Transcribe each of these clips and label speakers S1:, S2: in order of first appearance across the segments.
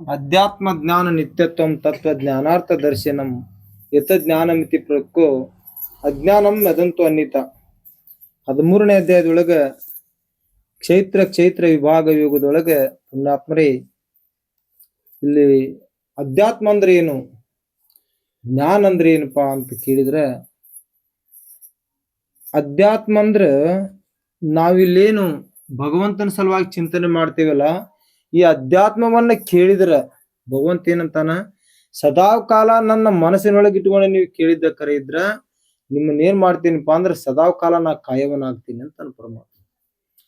S1: ಅಧ್ಯಾತ್ಮ ಜ್ಞಾನ ನಿತ್ಯತ್ವಂ ತತ್ವ ಜ್ಞಾನಾರ್ಥ ದರ್ಶನಂ ಯತ ಜ್ಞಾನಮಿತಿ ಪ್ರಕ್ಕೋ ಅಜ್ಞಾನಂ ಅದಂತು ಅನ್ನಿತ ಹದಿಮೂರನೇ ಅಧ್ಯಾಯದೊಳಗ ಕ್ಷೇತ್ರ ಕ್ಷೇತ್ರ ವಿಭಾಗ ಯೋಗದೊಳಗ ಪುಣ್ಯಾತ್ಮರೇ, ಇಲ್ಲಿ ಅಧ್ಯಾತ್ಮ ಅಂದ್ರೆ ಏನು? ಜ್ಞಾನ ಅಂದ್ರೆ ಏನಪ್ಪಾ ಅಂತ ಕೇಳಿದ್ರೆ, ಅಧ್ಯಾತ್ಮ ಅಂದ್ರ ನಾವಿಲ್ಲೇನು ಭಗವಂತನ ಸಲುವಾಗಿ ಚಿಂತನೆ ಮಾಡ್ತೀವಲ್ಲ ಈ ಅಧ್ಯಾತ್ಮವನ್ನ ಕೇಳಿದ್ರ ಭಗವಂತ ಏನಂತಾನ ಸದಾ ಕಾಲ ನನ್ನ ಮನಸ್ಸಿನೊಳಗೆ ಇಟ್ಕೊಂಡು ನೀವು ಕೇಳಿದ್ದ ಕರೆ ಇದ್ರ, ನಿಮ್ಮನ್ನ ಏನ್ ಮಾಡ್ತೀನಿಪ್ಪ ಅಂದ್ರೆ ಸದಾ ಕಾಲ ನಾ ಕಾಯವನಾಗ್ತೀನಿ ಅಂತ ನನ್ನ ಪರಮಾತ್ಮ.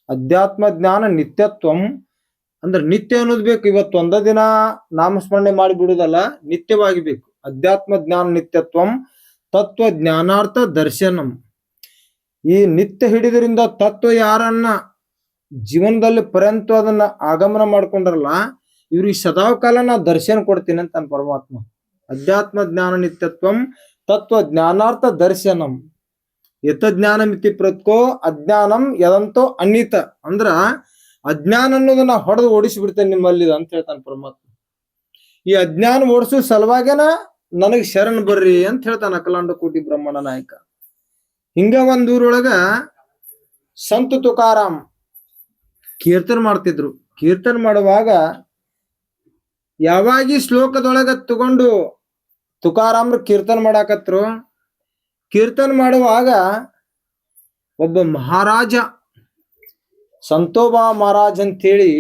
S1: ಅಧ್ಯಾತ್ಮ ಜ್ಞಾನ ನಿತ್ಯತ್ವಂ ಅಂದ್ರೆ ನಿತ್ಯ ಅನ್ನೋದು ಬೇಕು. ಇವತ್ತು ಒಂದ ದಿನ ನಾಮಸ್ಮರಣೆ ಮಾಡಿ ಬಿಡುದಲ್ಲ, ನಿತ್ಯವಾಗಿ ಬೇಕು. ಅಧ್ಯಾತ್ಮ ಜ್ಞಾನ ನಿತ್ಯತ್ವಂ ತತ್ವ ಜ್ಞಾನಾರ್ಥ ದರ್ಶನಂ. ಈ ನಿತ್ಯ ಹಿಡಿದ್ರಿಂದ ತತ್ವ ಯಾರನ್ನ ಜೀವನದಲ್ಲಿ ಪರ್ಯಂತ ಅದನ್ನ ಆಗಮನ ಮಾಡ್ಕೊಂಡ್ರಲ್ಲ, ಇವ್ರಿಗೆ ಸದಾಕಾಲ ನಾ ದರ್ಶನ ಕೊಡ್ತೀನಿ ಅಂತ ಪರಮಾತ್ಮ. ಅಧ್ಯಾತ್ಮ ಜ್ಞಾನ ನಿತ್ಯತ್ವಂ ತತ್ವ ಜ್ಞಾನಾರ್ಥ ದರ್ಶನಂ. ಯತ ಜ್ಞಾನ ಮಿತಿ ಪ್ರತ್ಕೋ ಅಜ್ಞಾನಂ ಯದಂತೋ ಅನ್ನಿತ ಅಂದ್ರ ಅಜ್ಞಾನ ಅನ್ನೋದನ್ನ ಹೊಡೆದು ಓಡಿಸಿ ಬಿಡ್ತೇನೆ ನಿಮ್ಮಲ್ಲಿ ಅಂತ ಹೇಳ್ತಾನೆ ಪರಮಾತ್ಮ. ಈ ಅಜ್ಞಾನ ಓಡಿಸೋ ಸಲುವಾಗೇನ ನನಗೆ ಶರಣ ಬರ್ರಿ ಅಂತ ಹೇಳ್ತಾನ ಅಖಲಾಂಡ ಕೋಟಿ ಬ್ರಹ್ಮಣ ನಾಯಕ. ಹಿಂಗ ಒಂದೂರೊಳಗ ಸಂತ ತುಕಾರಾಮ್ ಕೀರ್ತನೆ ಮಾಡ್ತಿದ್ರು. ಕೀರ್ತನ ಮಾಡುವಾಗ ಯಾವಾಗಿ ಶ್ಲೋಕದೊಳಗ ತಗೊಂಡು ತುಕಾರಾಮ್ರು ಕೀರ್ತನ ಮಾಡಾಕತ್ರು? ಕೀರ್ತನ ಮಾಡುವಾಗ ಒಬ್ಬ ಮಹಾರಾಜ, ಸಂತೋಬಾ ಮಹಾರಾಜ್ ಅಂತೇಳಿ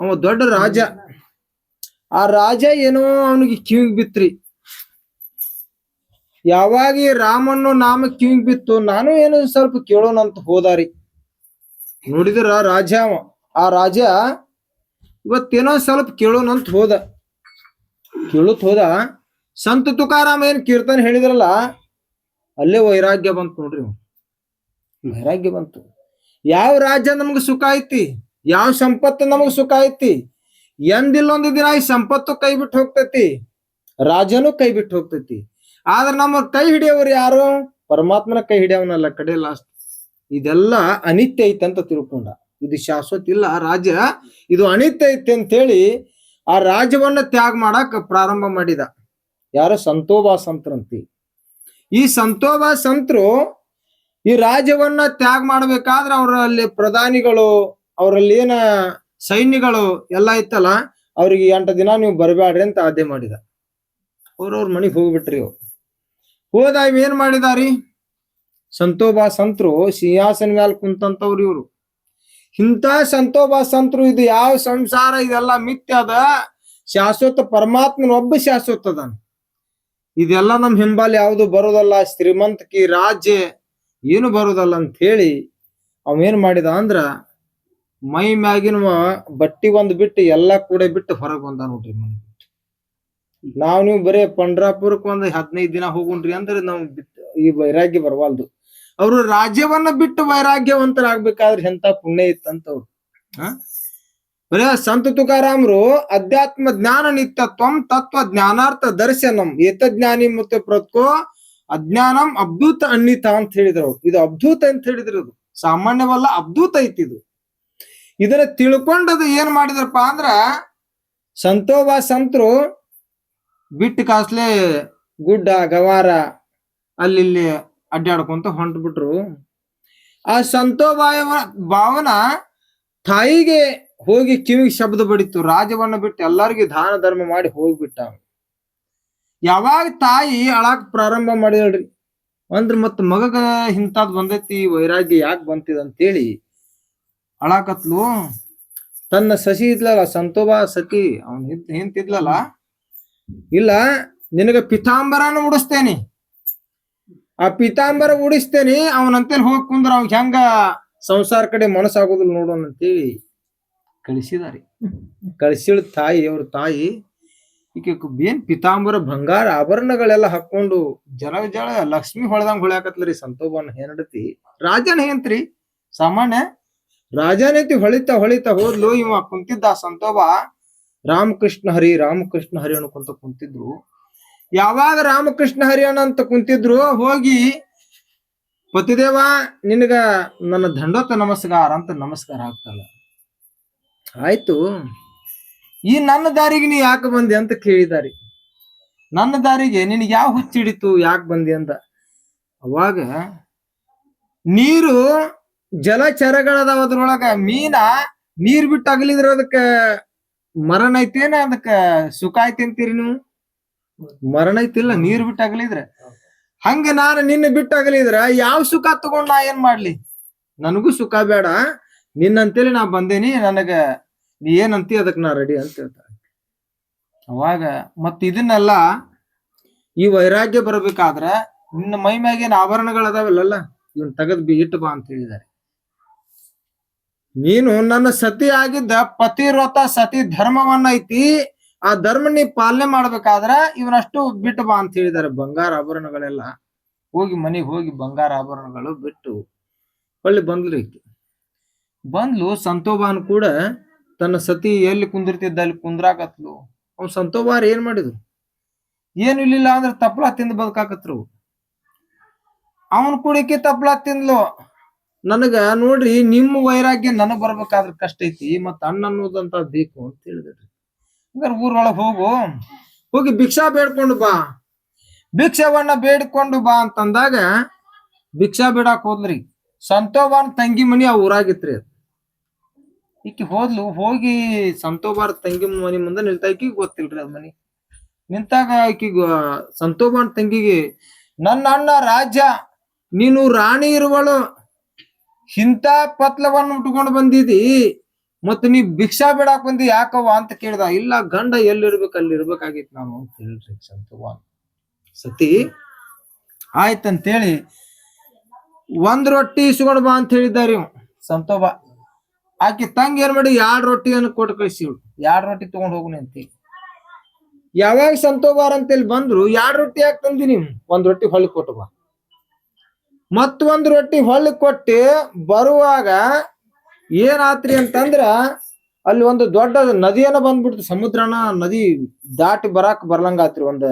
S1: ಅವ ದೊಡ್ಡ ರಾಜ. ಆ ರಾಜ ಏನೋ ಅವನಿಗೆ ಕಿವಿಗ್ ಬಿತ್ರಿ. ಯಾವಾಗ ರಾಮನ್ನು ನಾಮ ಕಿವಿಗ್ ಬಿತ್ತು, ನಾನು ಏನೋ ಸ್ವಲ್ಪ ಕೇಳೋಣ ಅಂತ ಹೋದಾರಿ. ನೋಡಿದ್ರ ರಾಜ ಆ ರಾಜ ಇವತ್ತೇನೋ ಸ್ವಲ್ಪ ಕೇಳೋಣ ಅಂತ ಹೋದ. ಕೇಳುತ್ತ ಹೋದ. ಸಂತ ತುಕಾರಾಮ ಏನ್ ಕೀರ್ತನ ಹೇಳಿದ್ರಲ್ಲ, ಅಲ್ಲೇ ವೈರಾಗ್ಯ ಬಂತು ನೋಡ್ರಿ ವೈರಾಗ್ಯ ಬಂತು. ಯಾವ ರಾಜ್ಯ ನಮ್ಗ ಸುಖ ಐತಿ? ಯಾವ ಸಂಪತ್ತು ನಮಗ್ ಸುಖ ಐತಿ? ಎಂದಿಲ್ಲೊಂದು ದಿನ ಈ ಸಂಪತ್ತು ಕೈ ಬಿಟ್ಟು ಹೋಗ್ತೈತಿ. ರಾಜನು ಕೈ ಬಿಟ್ಟು ಹೋಗ್ತೈತಿ. ಆದ್ರ ನಮ್ಮ ಕೈ ಹಿಡಿಯವ್ರು ಯಾರು? ಪರಮಾತ್ಮನ ಕೈ ಹಿಡಿಯವನಲ್ಲ ಕಡೆ ಲಾಸ್ಟ್ ಇದೆಲ್ಲ ಅನಿತ್ಯ ಐತೆ ಅಂತ ತಿಳ್ಕೊಂಡ. ಇದು ಶಾಶ್ವತ ಇಲ್ಲ ರಾಜ್ಯ ಇದು ಅನಿತ್ಯ ಐತೆ ಅಂತ ಹೇಳಿ ಆ ರಾಜ್ಯವನ್ನ ತ್ಯಾಗ ಮಾಡಕ್ ಪ್ರಾರಂಭ ಮಾಡಿದ. ಯಾರು? ಸಂತೋಬಾ ಸಂತ್ರಂತಿ ಈ ಸಂತೋಬಾ ಸಂತರು ಈ ರಾಜ್ಯವನ್ನ ತ್ಯಾಗ ಮಾಡ್ಬೇಕಾದ್ರೆ ಅವರಲ್ಲಿ ಪ್ರಧಾನಿಗಳು, ಅವರಲ್ಲಿ ಏನ ಸೈನ್ಯಗಳು ಎಲ್ಲ ಇತ್ತಲ್ಲ ಅವ್ರಿಗೆ ಎಂಟು ದಿನ ನೀವು ಬರಬೇಡ್ರಿ ಅಂತ ಆದ್ಯ ಮಾಡಿದ. ಅವ್ರವ್ರ ಮನೆಗೆ ಹೋಗ್ಬಿಟ್ರಿ ಅವ್ರು ಹೋದಾಗ ಏನ್ ಮಾಡಿದಾರಿ? ಸಂತೋಬಾ ಸಂತರು, ಸಿಂಹಾಸನ ಮ್ಯಾಲ ಕುಂತಂತವ್ರು ಇವ್ರು. ಇಂಥ ಸಂತೋಬಾ ಸಂತರು ಇದು ಯಾವ ಸಂಸಾರ, ಇದೆಲ್ಲ ಮಿಥ್ಯ ಅದ? ಶಾಶ್ವತ ಪರಮಾತ್ಮನ ಒಬ್ಬ ಶಾಶ್ವತ ಅದ ಇದೆಲ್ಲ ನಮ್ ಹಿಂಬಾಲ್ ಯಾವುದು ಬರೋದಲ್ಲ ಶ್ರೀಮಂತಕಿ ರಾಜ್ಯ ಏನು ಬರೋದಲ್ಲ ಅಂತ ಹೇಳಿ ಅವೇನ್ ಮಾಡಿದ ಅಂದ್ರ ಮೈ ಮ್ಯಾಗಿನ ಬಟ್ಟಿ ಒಂದ್ ಬಿಟ್ಟು ಎಲ್ಲಾ ಕೂಡ ಬಿಟ್ಟು ಹೊರಗ್ ಬಂದ ನೋಡ್ರಿ ಮನೆ ಬಿಟ್ಟು. ನಾವ್ ನೀವು ಬರೀ ಪಂಡ್ರಾಪುರಕ್ ಒಂದ್ ಹದಿನೈದು ದಿನ ಹೋಗುಣ್ರಿ ಅಂದ್ರೆ ನಾವು ಈ ವೈರಾಗ್ಯ ಬರವಲ್ದು. ಅವ್ರು ರಾಜ್ಯವನ್ನ ಬಿಟ್ಟು ವೈರಾಗ್ಯವಂತರಾಗ್ಬೇಕಾದ್ರೆ ಎಂತ ಪುಣ್ಯ ಇತ್ತಂತ ಅವ್ರು? ಬರೇ ಸಂತ ತುಕಾರಾಮ್ರು ಅಧ್ಯಾತ್ಮ ಜ್ಞಾನ ನಿತ್ಯತ್ವಂ ತತ್ವ ಜ್ಞಾನಾರ್ಥ ದರ್ಶನಂ ಏತಜ್ಞಾನಿ ಮತ್ತು ಪ್ರತ್ಕೋ ಅಜ್ಞಾನಂ ಅಬ್ದೂತ ಅನ್ನಿತ ಅಂತ ಹೇಳಿದ್ರು ಇದು ಅಬ್ದೂತ ಅಂತ ಹೇಳಿದ್ರು ಅದು. ಸಾಮಾನ್ಯವಲ್ಲ ಅಬ್ದೂತ ಐತಿ ಇದು ಇದನ್ನ ತಿಳ್ಕೊಂಡದು ಏನ್ ಮಾಡಿದ್ರಪ್ಪ ಅಂದ್ರ ಸಂತೋಬಾ ಸಂತರು ಬಿಟ್ಟು ಕಾಸ್ಲೆ ಗುಡ್ಡ, ಗವಾರ ಅಲ್ಲಿ ಅಡ್ಡಾಡ್ಕೊಂತ ಹೊಂಟ್ ಬಿಟ್ರು ಆ ಸಂತೋಬಾಯ ಭಾವನ ತಾಯಿಗೆ ಹೋಗಿ ಕಿವಿಗೆ ಶಬ್ದ ಬಡಿತು. ರಾಜವನ್ನ ಬಿಟ್ಟು ಎಲ್ಲರಿಗೂ ದಾನ ಧರ್ಮ ಮಾಡಿ ಹೋಗ್ಬಿಟ್ಟ. ಯಾವಾಗ ತಾಯಿ ಅಳಾಕ್ ಪ್ರಾರಂಭ ಮಾಡಿದಳ್ರಿ ಅಂದ್ರ ಮತ್ ಮಗಗ ಇಂತಾದ್ ಬಂದೈತಿ, ವೈರಾಗ್ಯ ಯಾಕೆ ಬಂತಿದ ಅಂತೇಳಿ ಅಳಾಕತ್ಲು. ತನ್ನ ಸಸಿ ಇದ್ಲಲ್ಲ ಸಂತೋಬಾ ಸತಿ, ಅವನ್ ಹಿಂತಿದ್ಲಲ್ಲ ಇಲ್ಲ, ನಿನಗ ಪಿತಾಂಬರನ ಉಡಿಸ್ತೇನೆ. ಆ ಪಿತಾಂಬರ ಉಡಿಸ್ತೇನೆ ಅವನಂತೆ ಹೋಗಿ ಕುಂದ್ರ ಅವ್ ಹೆಂಗ ಸಂಸಾರ ಕಡೆ ಮನಸ್ಸಾಗೋದಿಲ್ಲ ನೋಡೋಣ ಅಂತೇಳಿ. ಕಳಿಸಿದಾರಿ. ಕಳಿಸಿಳ ತಾಯಿ ಅವ್ರ ತಾಯಿ ಈಕೆ ಏನ್ ಪಿತಾಂಬರ ಬಂಗಾರ ಆಭರಣಗಳೆಲ್ಲ ಹಾಕೊಂಡು ಜಲ ಜಳ ಲಕ್ಷ್ಮಿ ಹೊಳ್ದಂಗ್ ಹೊಳ್ಯಾಕತ್ಲರಿ ಸಂತೋಬನ್ ಏನಡತಿ ರಾಜನ ಹೆಂತ್ರಿ? ಸಾಮಾನ್ಯ ರಾಜನೇತಿ ಹೊಳಿತ ಹೊಳಿತಾ ಹೋದ್ಲು ಇವ ಕುಂತಿದ್ದ ಸಂತೋಬ ರಾಮಕೃಷ್ಣ ಹರಿ ರಾಮಕೃಷ್ಣ ಹರಿ ಅನ್ಕೊಂತ ಕುಂತಿದ್ರು. ಯಾವಾಗ ರಾಮಕೃಷ್ಣ ಹರಿಯೋಣ ಅಂತ ಕುಂತಿದ್ರು, ಹೋಗಿ, ಪತಿದೇವ, ನಿನಗ ನನ್ನ ದಂಡೋತ ನಮಸ್ಕಾರ ಅಂತ ನಮಸ್ಕಾರ ಆಗ್ತಾಳ. ಆಯ್ತು. ಈ ನನ್ನ ದಾರಿಗೆ ನೀ ಯಾಕೆ ಬಂದೆ ಅಂತ ಕೇಳಿದಾರಿ. ನನ್ನ ದಾರಿಗೆ ನಿನಗೆ ಯಾವ ಹುಚ್ಚಿಡಿತು ಯಾಕೆ ಬಂದೆ ಅಂತ ಅವಾಗ ನೀರು ಜಲಚರಗಳದಾವ ಅದ್ರೊಳಗ ಮೀನ ನೀರ್ ಬಿಟ್ಟು ಅಗಲಿದ್ರ ಅದಕ್ಕ ಮರಣ ಐತೇನ, ಅದಕ್ಕ ಸುಖ ಐತೆ ಅಂತೀರಿ ನೀವು? ಮರಣ ಐತಿಲ್ಲ ನೀರ್ ಬಿಟ್ಟಾಗಲಿದ್ರ. ಹಂಗ ನಾನು ನಿನ್ನ ಬಿಟ್ಟ ಅಗಲಿದ್ರ ಯಾವ ಸುಖ ತಗೊಂಡ್ ನಾ ಏನ್ ಮಾಡ್ಲಿ? ನನಗೂ ಸುಖ ಬೇಡ. ನಿನ್ನಂತೇಳಿ ನಾ ಬಂದೇನಿ ನನಗ ನೀ ಏನಂತಿ ಅದಕ್ ನಾ ರೆಡಿ ಅಂತ ಹೇಳ್ತಾರೆ. ಅವಾಗ ಮತ್ ಇದನ್ನೆಲ್ಲ ಈ ವೈರಾಗ್ಯ ಬರ್ಬೇಕಾದ್ರ ನಿನ್ನ ಮೈ ಮ್ಯಾಗೇನ್ ಆಭರಣಗಳು ಅದಾವಲ್ಲ ಇವನ್ ತೆಗೆದ್ ಬಿ ಇಟ್ಟು ಬಾ ಅಂತ ಹೇಳಿದ್ದಾರೆ. ನೀನು ನನ್ನ ಸತಿ ಆಗಿದ್ದ ಪತಿವ್ರತ ಸತಿ ಧರ್ಮವನ್ನ ಐತಿ ಆ ಧರ್ಮ ನೀ ಪಾಲನೆ ಮಾಡ್ಬೇಕಾದ್ರ ಇವನಷ್ಟು ಬಿಟ್ಟು ಬಾ ಅಂತ ಹೇಳಿದ್ದಾರೆ ಬಂಗಾರ ಆಭರಣಗಳೆಲ್ಲ ಹೋಗಿ ಮನೆಗೆ ಹೋಗಿ ಬಂಗಾರ ಆಭರಣಗಳು ಬಿಟ್ಟು ಹೊಳ್ಳಿ ಬಂದ್ಲು ಈಕಿ. ಬಂದ್ಲು, ಸಂತೋಬಾನ್ ಕೂಡ ತನ್ನ ಸತಿ ಎಲ್ಲಿ ಕುಂದಿರ್ತಿದ್ದ ಅಲ್ಲಿ ಕುಂದ್ರಾಕತ್ಲು. ಅವ್ನು ಸಂತೋಬಾರ್ ಏನ್ ಮಾಡಿದ್ರು? ಏನು ಇಲ್ಲಿಲ್ಲ ಅಂದ್ರೆ ತಪ್ಪಲ ತಿಂದು ಬದುಕಾಕತ್ರು. ಅವನ್ ಕುಡಿಕೆ ತಪ್ಪಲ ತಿಂದ್ಲು. ನನಗ ನೋಡ್ರಿ, ನಿಮ್ಮ ವೈರಾಗ್ಯ ನನಗ್ ಬರ್ಬೇಕಾದ್ರ ಕಷ್ಟ ಐತಿ, ಮತ್ತ ಅಣ್ಣ ಅನ್ನೋದಂತ ಬೇಕು ಅಂತ ಹೇಳಿದ್ರಿ. ಹಂಗಾರೆ ಊರೊಳಗೆ ಹೋಗು. ಹೋಗಿ ಭಿಕ್ಷಾ ಬೇಡ್ಕೊಂಡು ಬಾ. ಭಿಕ್ಷವನ್ನ ಬೇಡ್ಕೊಂಡು ಬಾ ಅಂತಂದಾಗ ಭಿಕ್ಷಾ ಬೇಡಾಕ್ ಹೋದ್ರಿ. ಸಂತೋಬಾನ್ ತಂಗಿ ಮನಿ ಆ ಊರಾಗಿತ್ರಿ ಅದು. ಈಕಿ ಹೋದ್ಲು, ಹೋಗಿ ಸಂತೋಬಾರ್ ತಂಗಿ ಮನಿ ಮುಂದೆ ನಿಲ್ತಾ ಈಕಿ ಗೊತ್ತಿಲ್ರಿ ಅದ್ ಮನಿ. ನಿಂತಾಗ ಈಕಿ ಸಂತೋಬಾನ್ ತಂಗಿಗೆ, ನನ್ನ ಅಣ್ಣ ರಾಜ್ಯ ನೀನು ರಾಣಿ ಇರುವಳು. ಇಂಥ ಪತ್ಲವನ್ನು ಉಟ್ಕೊಂಡು ಬಂದಿದಿ. ಮತ್ ನೀವು ಭಿಕ್ಷಾ ಬಿಡಾಕ್ ಬಂದಿ ಯಾಕವ್ವ ಅಂತ ಕೇಳ್ದ, ಇಲ್ಲ ಗಂಡ ಎಲ್ಲಿರ್ಬೇಕು ಅಲ್ಲಿ ಇರ್ಬೇಕಾಗಿತ್ತು ನಾನು ಅಂತ ಹೇಳ್ರಿ ಸಂತೋಬಾನ್ ಸತಿ, ಆಯ್ತಂತೇಳಿ ಒಂದ್ ರೊಟ್ಟಿ ಇಸ್ಕೊಂಡ್ ಬಾ ಅಂತ ಹೇಳಿದ್ದಾರೆ ಸಂತೋಬ ಆಕಿ ತಂಗ ಏನ್ ಮಾಡಿ ಎರಡ್ ರೊಟ್ಟಿಯನ್ನು ಕೊಟ್ಟು ಕಳಿಸಿವ್ಳು ಎರಡ್ ರೊಟ್ಟಿ ತಗೊಂಡ್ ಹೋಗುನಿ ಅಂತ ಯಾವಾಗ ಸಂತೋಬಾರ್ ಅಂತೇಳಿ ಬಂದ್ರು ಎರಡ್ ರೊಟ್ಟಿ ಯಾಕೆ ನೀವು? ಒಂದ್ ರೊಟ್ಟಿ ಹೊಳ್ಳಿ ಕೊಟ್ಟು ಬಾ. ಮತ್ತೊಂದು ರೊಟ್ಟಿ ಹೊಳ್ಳಿ ಕೊಟ್ಟಿ ಬರುವಾಗ ಏನಾತ್ರಿ ಅಂತಂದ್ರ ಅಲ್ಲಿ ಒಂದು ದೊಡ್ಡ ನದಿಯನ್ನ ಬಂದ್ಬಿಡ್ತು. ಸಮುದ್ರನ ನದಿ ದಾಟಿ ಬರಾಕ್ ಬರ್ಲಂಗಾತ್ರಿ. ಒಂದು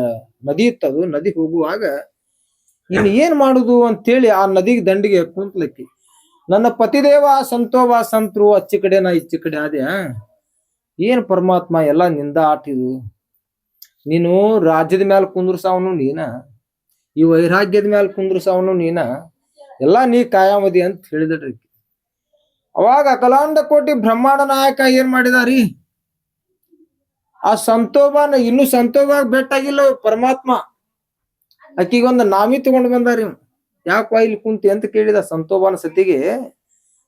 S1: ನದಿ ಇತ್ತದು ನದಿ ಹೋಗುವಾಗ ಇನ್ನು ಏನ್ ಮಾಡುದು ಅಂತೇಳಿ ಆ ನದಿಗೆ ದಂಡಿಗೆ ಕುಂತ್ಲಕ್ಕಿ. ನನ್ನ ಪತಿದೇವ ಸಂತೋವ ಸಂತರು ಅಚ್ಚಿ ಕಡೆ ನಾ ಇಚ್ಚಿ ಕಡೆ ಆದ್ಯ ಏನ್ ಪರಮಾತ್ಮ ಎಲ್ಲಾ ನಿಂದ ಆಟಿದು? ನೀನು ರಾಜ್ಯದ ಮೇಲೆ ಕುಂದ್ರಸಾವನು ನೀನ, ಈ ವೈರಾಗ್ಯದ ಮೇಲೆ ಕುಂದ್ರಸಾವನು ನೀನ, ಎಲ್ಲಾ ನೀ ಕಾಯಾಮದಿ ಅಂತ ಹೇಳಿದ್ರಿ. ಅವಾಗ ಅಕಲಾಂಡ ಕೋಟಿ ಬ್ರಹ್ಮಾಂಡ ನಾಯಕ ಏನ್ ಮಾಡಿದಾರಿ? ಆ ಸಂತೋಬನ ಇನ್ನು ಸಂತೋಬಾಗ ಬೆಟ್ಟಾಗಿಲ್ಲ ಪರಮಾತ್ಮ. ಆಕಿಗೊಂದು ನಾಮಿ ತಗೊಂಡ್ ಬಂದಾರಿ ಯಾಕೋ ಇಲ್ಲಿ ಕುಂತಿ ಅಂತ ಕೇಳಿದ ಸಂತೋಬನ ಸತಿಗೆ,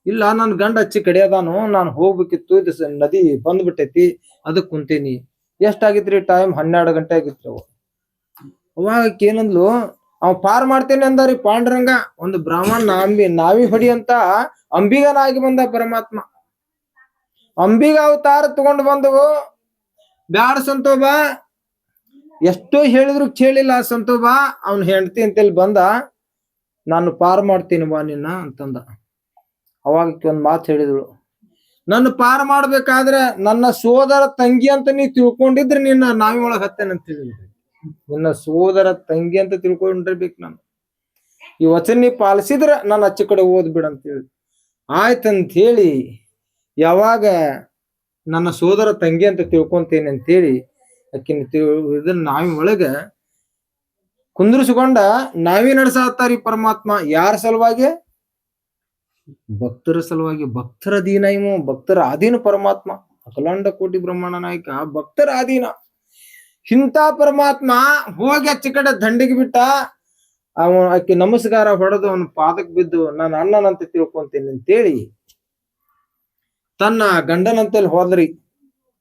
S1: ಇಲ್ಲ, ನನ್ ಗಂಡ ಹಚ್ಚಿ ಕಡಿಯದಾನು ನಾನು ಹೋಗ್ಬೇಕಿತ್ತು, ಇದು ನದಿ ಬಂದ್ಬಿಟ್ಟೈತಿ, ಅದಕ್ ಕುಂತೀನಿ. ಎಷ್ಟಾಗಿತ್ರಿ ಟೈಮ್ ಹನ್ನೆರಡು ಗಂಟೆ ಆಗಿತ್ರಿ ಅವ ಅವಾಗ ಏನಂದ್ಲು ಅವ್ ಪಾರ್ ಮಾಡ್ತೇನೆ ಅಂದಾರಿ ಪಾಂಡುರಂಗ. ಒಂದು ಬ್ರಾಹ್ಮಣ ನಾಂಬಿ ನಾವಿ ಹೊಡಿ ಅಂತ ಅಂಬಿಗನಾಗಿ ಬಂದ ಪರಮಾತ್ಮ. ಅಂಬಿಗ ಅವತಾರ ತಗೊಂಡು ಬಂದವು. ಬ್ಯಾಡ ಸಂತೋಬ. ಎಷ್ಟೋ ಹೇಳಿದ್ರು ಕೇಳಿಲ್ಲ ಸಂತೋಬ. ಅವ್ನ ಹೆಂಡತಿ ಅಂತೇಳಿ ಬಂದ, ನಾನು ಪಾರ್ ಮಾಡ್ತೀನಿ ಬಾ ನಿನ್ನ ಅಂತಂದ. ಅವಾಗ ಒಂದ್ ಮಾತು ಹೇಳಿದಳು. ನನ್ನ ಪಾರ್ ಮಾಡ್ಬೇಕಾದ್ರೆ ನನ್ನ ಸೋದರ ತಂಗಿ ಅಂತ ನೀ ತಿಳ್ಕೊಂಡಿದ್ರೆ ನಿನ್ನ, ನಾವಿ ಒಳಗ್ ಹತ್ತೇನೆ ಅಂತ ಹೇಳಿದ್ರಿ ನಿನ್ನ ಸೋದರ ತಂಗಿ ಅಂತ ತಿಳ್ಕೊಂಡಿರ್ಬೇಕು ನಾನು. ಈ ವಚನ ನೀ ಪಾಲಿಸಿದ್ರ ನಾನು ಅಚ್ಚ ಕಡೆ ಅಂತ ಹೇಳಿ. ಆಯ್ತಂತ ಹೇಳಿ ಯಾವಾಗ ನನ್ನ ಸೋದರ ತಂಗಿ ಅಂತ ತಿಳ್ಕೊಂತೇನೆ ಅಂತೇಳಿ ಅಕ್ಕಿನ ತಿಳ್ ಇದನ್ನ ನಾವಿ ಒಳಗ ಕುಂದ್ರಿಸಿಕೊಂಡ ನಾವಿ ನಡೆಸಾತಾರಿ ಪರಮಾತ್ಮ, ಯಾರ ಸಲುವಾಗಿ? ಭಕ್ತರ ಸಲುವಾಗಿ. ಭಕ್ತರ ಅಧೀನ ಭಕ್ತರ ಅಧೀನ ಪರಮಾತ್ಮ. ಅಖಲಾಂಡ ಕೋಟಿ ಬ್ರಹ್ಮಾಂಡ ನಾಯಕ, ಭಕ್ತರ ಅಧೀನ. ಇಂಥ ಪರಮಾತ್ಮ ಹೋಗಿ ಅಚ್ಚ ಕಡೆ ದಂಡಿಗೆ ಬಿಟ್ಟ ಅವ ಆಕೆ ನಮಸ್ಕಾರ ಹೊಡೆದು ಅವನ ಪಾದಕ್ ಬಿದ್ದು, ನಾನು ಅಣ್ಣನಂತ ತಿಳ್ಕೊಂತೀನಿ ಅಂತೇಳಿ ತನ್ನ ಗಂಡನಂತೇಳಿ ಹೋದ್ರಿ.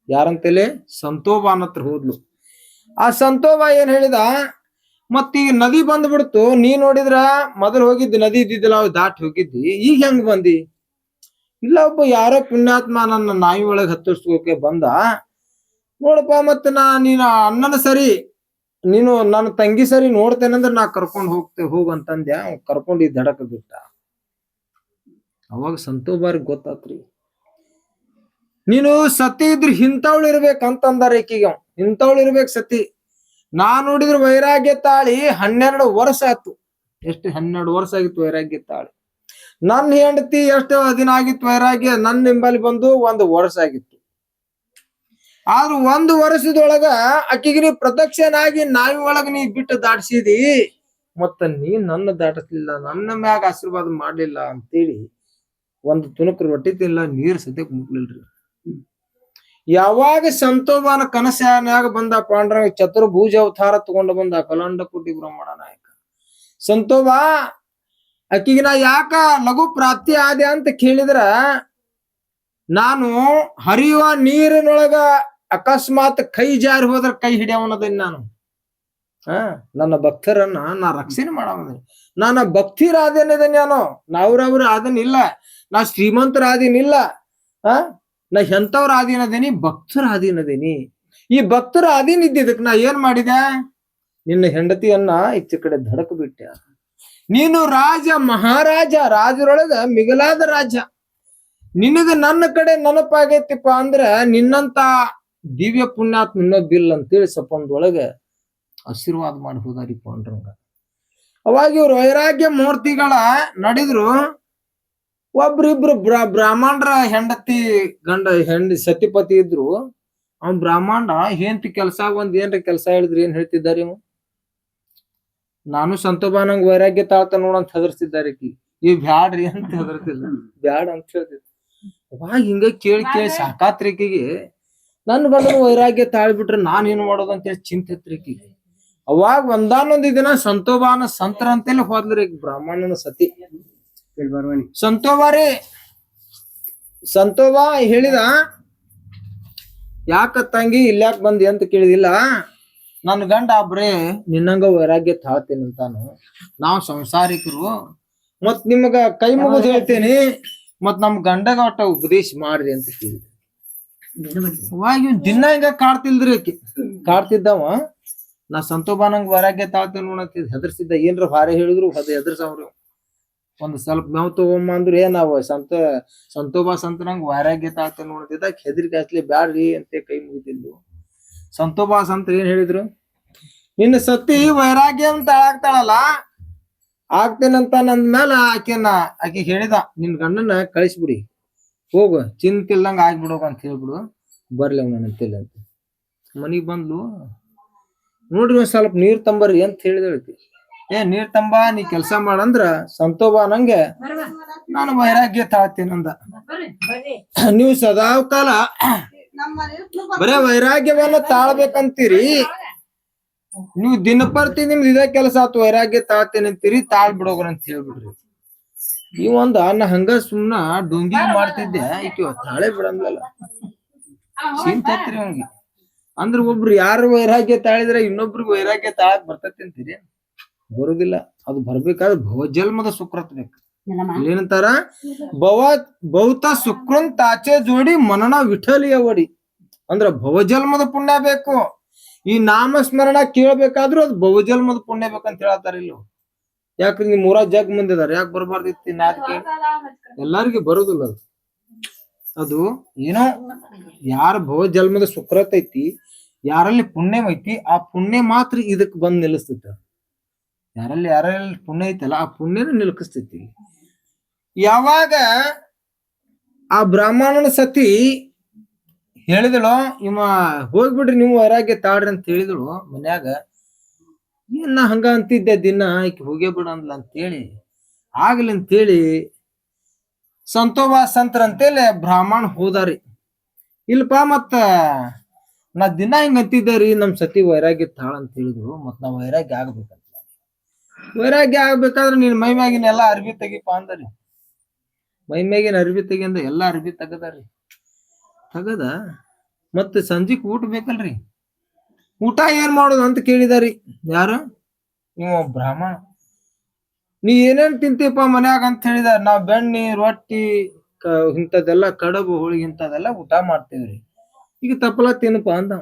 S1: ಯಾರಂತೇಳಿ ಸಂತೋಭ ಹತ್ರ ಹೋದ್ಲು. ಆ ಸಂತೋಬ ಏನ್ ಹೇಳಿದ? ಮತ್ತೆ ಈಗ ನದಿ ಬಂದ್ಬಿಡ್ತು, ನೀ ನೋಡಿದ್ರ ಮೊದಲು ಹೋಗಿದ್ದಿ, ನದಿ ಇದ್ದಿದ್ದಿಲ್ಲ, ಅವ್ ದಾಟಿ ಹೋಗಿದ್ದಿ. ಈಗ ಹೆಂಗ್ ಬಂದಿ? ಇಲ್ಲ, ಒಬ್ಬ ಯಾರೋ ಪುಣ್ಯಾತ್ಮ ನನ್ನ ನಾಯಿ ಒಳಗೆ ಹತ್ತಿಸ್ಕೋಕೆ ಬಂದ. ನೋಡಪ್ಪ, ಮತ್ತ ನಾ ನೀನ ಅಣ್ಣನ ಸರಿ, ನೀನು ನನ್ನ ತಂಗಿ ಸರಿ ನೋಡ್ತೇನಂದ್ರ ನಾ ಕರ್ಕೊಂಡ್ ಹೋಗ್ತೇವೆ ಹೋಗಂತಂದ್ಯ ಕರ್ಕೊಂಡು ಈ ದಡಕ ಬಿಟ್ಟ. ಅವಾಗ ಸಂತೋಬಾರಿ ಗೊತ್ತಾತ್ರಿ. ನೀನು ಸತಿ ಇದ್ರ ಇಂಥವ್ಳು ಇರ್ಬೇಕಂತಂದಾರ ಈಕಿಗೆ ಹಿಂತವಳು ಇರ್ಬೇಕು ಸತಿ. ನಾ ನೋಡಿದ್ರ ವೈರಾಗ್ಯ ತಾಳಿ ಹನ್ನೆರಡು ವರ್ಷ ಆಯ್ತು. ಎಷ್ಟು ಹನ್ನೆರಡು ವರ್ಷ ಆಗಿತ್ತು ವೈರಾಗ್ಯ ತಾಳಿ. ನನ್ನ ಹೆಂಡತಿ ಎಷ್ಟು ದಿನ ಆಗಿತ್ತು ವೈರಾಗ್ಯ ನನ್ನ ನಿಂಬಲ್ಲಿ ಬಂದು ಒಂದು ವರ್ಷ ಆಗಿತ್ತು. ಆದ್ರೂ ಒಂದು ವರ್ಷದೊಳಗ ಅಕ್ಕಿಗಿರಿ ಪ್ರದಕ್ಷಿಣಾಗಿ ನಾಯಿ ಒಳಗ ನೀ ಬಿಟ್ಟು ದಾಟಿಸಿದಿ. ಮತ್ತ ನೀ ನನ್ನ ದಾಟಿಸ್ಲಿಲ್ಲ, ನನ್ನ ಮ್ಯಾಗ ಆಶೀರ್ವಾದ ಮಾಡ್ಲಿಲ್ಲ ಅಂತೇಳಿ ಒಂದು ತುಣುಕು ರೊಟ್ಟಿ ತಿಲ್ಲ ನೀರ್ ಸದ್ಯಕ್ ಮುಟ್ಲಿಲ್ರಿ. ಯಾವಾಗ ಸಂತೋಬಾನ ಕನಸ್ಯಾನ್ಯಾಗ ಬಂದ ಪಾಂಡ್ರ ಚತುರ್ಭುಜ ಅವತಾರ ತಗೊಂಡು ಬಂದ ಕಲಾಂಡ ಕೋಟಿ ಬ್ರಹ್ಮಣ ನಾಯಕ. ಸಂತೋಬಾ ಅಕ್ಕಿಗೆ ನಾ ಯಾಕ ಲಘು ಪ್ರಾಪ್ತಿ ಆದೆ ಅಂತ ಕೇಳಿದ್ರ, ನಾನು ಹರಿಯುವ ನೀರಿನೊಳಗ ಅಕಸ್ಮಾತ್ ಕೈ ಜಾರಿ ಹೋದ್ರ ಕೈ ಹಿಡಿಯವನದೇನ್ ನಾನು ಹಾ, ನನ್ನ ಭಕ್ತರನ್ನ ನಾ ರಕ್ಷಣೆ ಮಾಡೋದೇ ನನ್ನ ಭಕ್ತಿರಾದೇನಿದೆ ನಾನು ನಾವ್ರವ್ರ ಆದನಿಲ್ಲ. ನಾ ಶ್ರೀಮಂತರ ಆದೀನಿಲ್ಲ ಆ ನಾ ಎಂತವ್ರ ಆದೀನದೇನಿ ಭಕ್ತರ ಆದೀನದೇನಿ ಈ ಭಕ್ತರ ಆದೀನ್ ಇದ್ದಿದ್ದಕ್ ನಾ ಏನ್ ಮಾಡಿದೆ? ನಿನ್ನ ಹೆಂಡತಿಯನ್ನ ಈಚೆ ಕಡೆ ಧಡಕ್ ಬಿಟ್ಟೆ ನೀನು ರಾಜ, ಮಹಾರಾಜ, ರಾಜರೊಳಗ ಮಿಗಲಾದ ರಾಜ. ನಿನಗ ನನ್ನ ಕಡೆ ನೆನಪಾಗೈತಿಪ್ಪ ಅಂದ್ರ ನಿನ್ನಂತ ದಿವ್ಯ ಪುಣ್ಯಾತ್ಮ ಇನ್ನೊಬ್ಬಿಲ್ಲ ಅಂತೇಳಿ ಸಪಂದೊಳಗ ಆಶೀರ್ವಾದ ಮಾಡಿ ಹೋದಾರಿ ಪಾಂಡ್ರಂಗ. ಅವಾಗ ಇವ್ರು ವೈರಾಗ್ಯ ಮೂರ್ತಿಗಳ ನಡೆದ್ರು ಒಬ್ರಿಬ್ರು ಬ್ರ ಬ್ರಾಹ್ಮಣರ ಹೆಂಡತಿ ಗಂಡ ಹೆಂಡ ಸತಿಪತಿ ಇದ್ರು. ಅವ್ನ ಬ್ರಾಹ್ಮಣ ಹೆಂಡತಿ ಕೆಲಸ? ಒಂದ್ ಏನ್ರ ಕೆಲಸ ಹೇಳಿದ್ರಿ? ಏನ್ ಹೇಳ್ತಿದ್ದಾರೆ ಇವ ನಾನು ಸಂತೋಬಾನಂಗ್ ವೈರಾಗ್ಯ ತಾಳ್ತ ನೋಡಂತ ಹೆದರ್ಸಿದ್ದಾರೆ ಈ ಇವ್ ಬ್ಯಾಡ್ರಿ ಅಂತ ಹೆದರ್ತಿಲ್ಲ ಬ್ಯಾಡ ಅಂತ ಹೇಳ್ತಿದ್ರು ಅವಾಗ ಹಿಂಗ ಕೇಳಿ ಕೇಳಿ ಸಾಕಾತ್ರಿ ಆಕಿಗೆ. ನನ್ ಗಂಡನ ವೈರಾಗ್ಯ ತಾಳ್ಬಿಟ್ರೆ ನಾನ್ ಏನ್ ಮಾಡೋದು ಅಂತೇಳಿ ಚಿಂತೆ ಐತ್ರಿ ಅವಾಗ ಒಂದಾನೊಂದ್ ದಿನ ಸಂತೋಬಾನ ಸಂತರ ಅಂತೇಳಿ ಹೋದ್ಲರಿ ಬ್ರಾಹ್ಮಣನ ಸತಿ.
S2: ಸಂತೋಬಾರಿ
S1: ಸಂತೋಬಾ ರೀ. ಸಂತೋಬಾ ಹೇಳಿದ ಯಾಕ ತಂಗಿ ಇಲ್ಯಾಕ್ ಬಂದಿ ಅಂತ ಕೇಳಿದಿಲ್ಲ. ನನ್ನ ಗಂಡ ಬರೇ ನಿನ್ನಂಗ ವೈರಾಗ್ಯ ತಾಳ್ತೇನೆ ಅಂತಾನು. ನಾವ್ ಸಂಸಾರಿಕರು. ಮತ್ ನಿಮಗ ಕೈ ಮುಗಿದು ಹೇಳ್ತೇನೆ ಮತ್ ನಮ್ ಗಂಡಗ ಒಟ್ಟ ಉಪದೇಶ ಮಾಡ್ರಿ ಅಂತ ಕೇಳಿದ. ಅವಾಗ ದಿನ ಹಿಂಗ ಕಾಡ್ತಿಲ್ದ್ರಿ ಆಕಿ. ಕಾಡ್ತಿದ್ದವ. ನಾ ಸಂತೋಬಾನಂಗ್ ವೈರಾಗ್ಯ ತಾಳ್ತೇನೆ ನೋಡಂತಿದ್ ಹೆದರ್ಸಿದ್ದ ಏನ್ರ ಭಾರಿ ಹೇಳಿದ್ರು ಅದ ಹೆದರ್ಸವ್ರು. ಒಂದ್ ಸ್ವಲ್ಪ ಮೇವ್ ತಗೊಂಬ ಅಂದ್ರೆ ನಾವ್ ಸಂತ, ಸಂತೋಬಾ ಸಂತನಂಗ್ ವೈರಾಗ್ಯ ತಾಳ್ತೇನೆ ನೋಡ್ತಿದ್ದ ಹೆದರಿಕೆ ಹಚ್ಲಿ ಬ್ಯಾಡ್ರಿ ಅಂತ ಕೈ ಮುಗಿತಿದ್ವು ಸಂತೋಬಾ ಸಂತ ಏನ್ ಹೇಳಿದ್ರು? ನಿನ್ನ ಸತಿ ವೈರಾಗ್ಯ ಅಂತ ಆಗ್ತಾಳಲ್ಲ ಆಗ್ತೇನಂತ ನಂದ ಮೇಲೆ ಆಕೆನ, ಆಕೆ ಹೇಳಿದ, ನಿನ್ ಗಂಡನ ಕಳಿಸ್ಬಿಡಿ. ಹೋಗು, ಚಿಂತಿಲ್ದಂಗ ಆಗ್ಬಿಡೋಗ ಅಂತ ಹೇಳ್ಬಿಡು. ಬರ್ಲಿ ಅವನ ಅಂತಿಲ್ಲ ಅಂತ. ಮನಿಗ್ ಬಂದ್ಲು. ನೋಡ್ರಿ ಒಂದ್ ಸ್ವಲ್ಪ ನೀರ್ ತಂಬರ್ರಿ ಅಂತ ಹೇಳಿದಳತಿ ಏ, ನೀರ್ ತಂಬ, ನೀ ಕೆಲ್ಸ ಮಾಡಂದ್ರ ಸಂತೋಭ ನಂಗೆ ನಾನು ವೈರಾಗ್ಯ ತಾಳ್ತೇನಂದ ನೀವು ಸದಾ ಕಾಲ ಬರೇ ವೈರಾಗ್ಯವನ್ನ ತಾಳ್ಬೇಕಂತೀರಿ. ನೀವು ದಿನಪರ್ತಿ ನಿಮ್ದು ಇದೇ ಕೆಲಸ ಆತು, ವೈರಾಗ್ಯ ತಾಳ್ತೇನೆ ಅಂತೀರಿ ತಾಳ್ ಅಂತ ಹೇಳ್ಬಿಡ್ರಿ. ಈ ಒಂದ ನಾ ಹಂಗ ಸುಮ್ನ ಡೊಂಗಿ ಮಾಡ್ತಿದ್ದೆ ಈಕೆ ತಾಳೆ ಬಿಡಂಗಿಲ್ಲ ತತ್ರಿ ಅವ್ನಿಗೆ. ಅಂದ್ರ ಒಬ್ರು ಯಾರು ವೈರಾಗ್ಯ ತಾಳಿದ್ರೆ ಇನ್ನೊಬ್ರಿಗೆ ವೈರಾಗ್ಯ ತಾಳಕ್ ಬರ್ತೈತಿ ಅಂತೀರಿ? ಬರುದಿಲ್ಲ. ಅದು ಬರ್ಬೇಕಾದ್ರೆ ಭವಜನ್ಮದ ಸುಕ್ರತ್ ಬೇಕು. ಏನಂತಾರ ಭವ ಭೌತ ಸುಕೃಂತ್ ಆಚೆ ಜೋಡಿ ಮನನ ವಿಠಲಿಯ ಒಡಿ. ಅಂದ್ರ ಭವಜನ್ಮದ ಪುಣ್ಯ ಬೇಕು. ಈ ನಾಮಸ್ಮರಣ ಕೇಳ್ಬೇಕಾದ್ರೂ ಅದು ಭವಜಲ್ಮದ ಪುಣ್ಯ ಬೇಕಂತ ಹೇಳತ್ತಾರ ಇಲ್ಲ ಯಾಕ್ರಿ ನಿಮ್ ಮೂರ ಜಗ್ ಮಂದಿದಾರೆ? ಯಾಕೆ ಬರಬಾರ್ದಿತ್ತು ನಾದಕ್ಕೆ ಎಲ್ಲಾರ್ಗಿ ಬರುದಿಲ್ಲ ಅದು. ಅದು ಏನೋ ಯಾರ ಭವ ಜನ್ಮದ ಸುಕ್ರತ ಐತಿ, ಯಾರಲ್ಲಿ ಪುಣ್ಯ ಐತಿ, ಆ ಪುಣ್ಯ ಮಾತ್ರ ಇದಕ್ ಬಂದ್ ನಿಲ್ಲಿಸ್ತೈತಿ. ಯಾರಲ್ಲಿ ಯಾರಲ್ಲಿ ಪುಣ್ಯ ಐತಲ್ಲ, ಆ ಪುಣ್ಯನ ನಿಲ್ಕಿಸ್ತೈತಿ. ಯಾವಾಗ ಆ ಬ್ರಾಹ್ಮಣನ ಸತಿ ಹೇಳಿದಳು, ಇವ ಹೋಗ್ಬಿಡ್ರಿ ನೀವು ವೈರಾಗ್ಯ ತಾಡ್ರಿ ಅಂತ ಹೇಳಿದಳು ಮನ್ಯಾಗ ಏನ್ ನಾ ಹಂಗ ಅಂತಿದ್ದೆ ದಿನ ಈಕೆ ಹೋಗೇ ಬಿಡ ಅಂದ್ಲ ಅಂತೇಳಿ. ಆಗ್ಲಿ ಅಂತೇಳಿ ಸಂತೋಬಾ ಸಂತರ ಅಂತೇಳಿ ಬ್ರಾಹ್ಮಣ ಹೋದಾರಿ. ಇಲ್ಪ ಮತ್ತ ನಾ ದಿನ ಹಿಂಗ ಅಂತಿದ್ದೆ ರೀ, ನಮ್ ಸತಿ ವೈರಾಗ್ಯ ತಾಳ ಅಂತ ಹೇಳಿದ್ರು, ಮತ್ ನಾ ವೈರಾಗ್ಯ ಆಗ್ಬೇಕಂತ ವೈರಾಗ್ಯ ಆಗ್ಬೇಕಾದ್ರೆ ನೀನ್ ಮೈ ಮ್ಯಾಗಿನ ಎಲ್ಲಾ ಅರ್ಬಿ ತೆಗಿಪ ಅಂದರಿ. ಮೈ ಮ್ಯಾಗಿನ ಅರ್ಬಿ ತೆಗಿ ಅಂದ ಎಲ್ಲಾ ಅರ್ಬಿ ತಗದಾರಿ ತಗದ? ಮತ್ತೆ ಸಂಜೆಗ್ ಊಟ ಬೇಕಲ್ರಿ? ಊಟ ಏನ್ ಮಾಡೋದು ಅಂತ ಕೇಳಿದಾರಿ. ಯಾರು? ನೀವು ಬ್ರಾಹ್ಮಣ ನೀ ಏನೇನ್ ತಿಂತೀಪ ಮನ್ಯಾಗ ಅಂತ ಹೇಳಿದಾರ. ನಾವ್ ಬೆಣ್ಣಿ ರೊಟ್ಟಿ ಇಂಥದ್ದೆಲ್ಲ ಕಡಬು ಹೋಳಿಗೆ ಇಂಥದೆಲ್ಲ ಊಟ ಮಾಡ್ತೇವ್ರಿ. ಈಗ ತಪ್ಪಲ ತಿನ್ನಪ್ಪ ಅಂದ